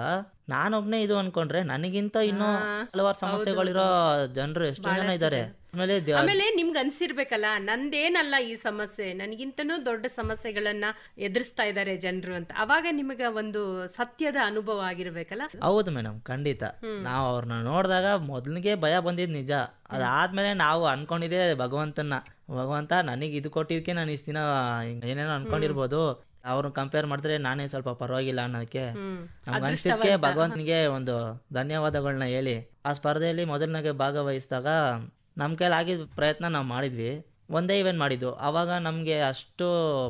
B: ನಾನೊಬ್ನೇ ಇದು ಅನ್ಕೊಂಡ್ರೆ ನನಗಿಂತ ಇನ್ನೂ ಹಲವಾರು ಸಮಸ್ಯೆಗಳಿರೋ ಜನರು ಎಷ್ಟೋ ಜನ ಇದ್ದಾರೆ ಆಮೇಲೆ
A: ಆಮೇಲೆ ನಿಮ್ಗೆ ಅನ್ಸಿರ್ಬೇಕಲ್ಲ ನಂದೇನಲ್ಲ ಈ ಸಮಸ್ಯೆ ನನಗಿಂತನೂ ದೊಡ್ಡ ಸಮಸ್ಯೆಗಳನ್ನ ಎದುರಿಸ್ತಾ ಇದ್ದಾರೆ ಜನರು ಅಂತ. ಅವಾಗ ನಿಮಗೆ ಒಂದು ಸತ್ಯದ ಅನುಭವ ಆಗಿರ್ಬೇಕಲ್ಲ?
B: ಹೌದು ಮೇಡಮ್ ಖಂಡಿತ. ನಾವು ಅವ್ರನ್ನ ನೋಡಿದಾಗ ಮೊದಲಿಗೆ ಭಯ ಬಂದಿದ್ ನಿಜ. ಅದಾದ್ಮೇಲೆ ನಾವು ಅನ್ಕೊಂಡಿದ್ದೆ ಭಗವಂತನ ಭಗವಂತ ನನಗೆ ಇದು ಕೊಟ್ಟಿದ್ದಕ್ಕೆ ನಾನು ಇಷ್ಟು ದಿನ ಏನೇನೋ ಅನ್ಕೊಂಡಿರ್ಬೋದು. ಅವ್ರನ್ನ ಕಂಪೇರ್ ಮಾಡಿದ್ರೆ ನಾನೇ ಸ್ವಲ್ಪ ಪರವಾಗಿಲ್ಲ ಅನ್ನೋದಕ್ಕೆ ನಮ್ಗೆ ಅನ್ಸಿದ್ದಕ್ಕೆ ಭಗವಂತನಿಗೆ ಒಂದು ಧನ್ಯವಾದಗಳನ್ನ ಹೇಳಿ. ಆ ಸ್ಪರ್ಧೆಯಲ್ಲಿ ಮೊದಲನಾಗೆ ಭಾಗವಹಿಸಿದಾಗ ನಮ್ಮ ಕೈಲಿ ಆಗಿದ ಪ್ರಯತ್ನ ನಾವು ಮಾಡಿದ್ವಿ. ಒಂದೇ ಇವೆಂಟ್ ಮಾಡಿದ್ದು. ಅವಾಗ ನಮಗೆ ಅಷ್ಟು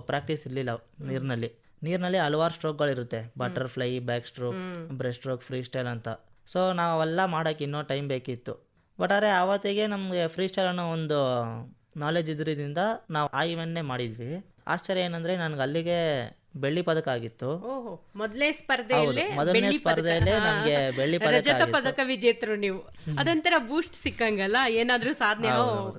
B: ಪ್ರಾಕ್ಟೀಸ್ ಇರಲಿಲ್ಲ ನೀರಿನಲ್ಲಿ. ನೀರಿನಲ್ಲಿ ಹಲವಾರು ಸ್ಟ್ರೋಕ್ಗಳಿರುತ್ತೆ butterfly backstroke breaststroke freestyle ಅಂತ. ಸೊ ನಾವು ಅವೆಲ್ಲ ಮಾಡೋಕ್ಕೆ ಇನ್ನೂ ಟೈಮ್ ಬೇಕಿತ್ತು. ಬಟ್ ಆದರೆ ಆವತ್ತಿಗೆ ನಮಗೆ ಫ್ರೀ ಸ್ಟೈಲ್ ಅನ್ನೋ ಒಂದು ನಾಲೆಜ್ ಇದ್ರಿಂದ ನಾವು ಆ ಇವೆಂಟ್ನೇ ಮಾಡಿದ್ವಿ. ಆಶ್ಚರ್ಯ ಏನಂದ್ರೆ ನನಗೆ ಅಲ್ಲಿಗೆ ಬೆಳ್ಳಿ ಪದಕ ಆಗಿತ್ತು.
A: ಮೊದಲೇ ಸ್ಪರ್ಧೆಯಲ್ಲೇ
B: ಮೊದಲನೇ. ಸ್ಪರ್ಧೆಯಲ್ಲೇ
A: ಹಾ.
B: ಬೆಳ್ಳಿ ಪದಕ
A: ರಜತ ಪದಕ ವಿಜೇತರು ನೀವು. ಅದೊಂಥರ ಬೂಸ್ಟ್ ಸಿಕ್ಕಂಗಲ್ಲ ಏನಾದ್ರೂ ಸಾಧನೆ?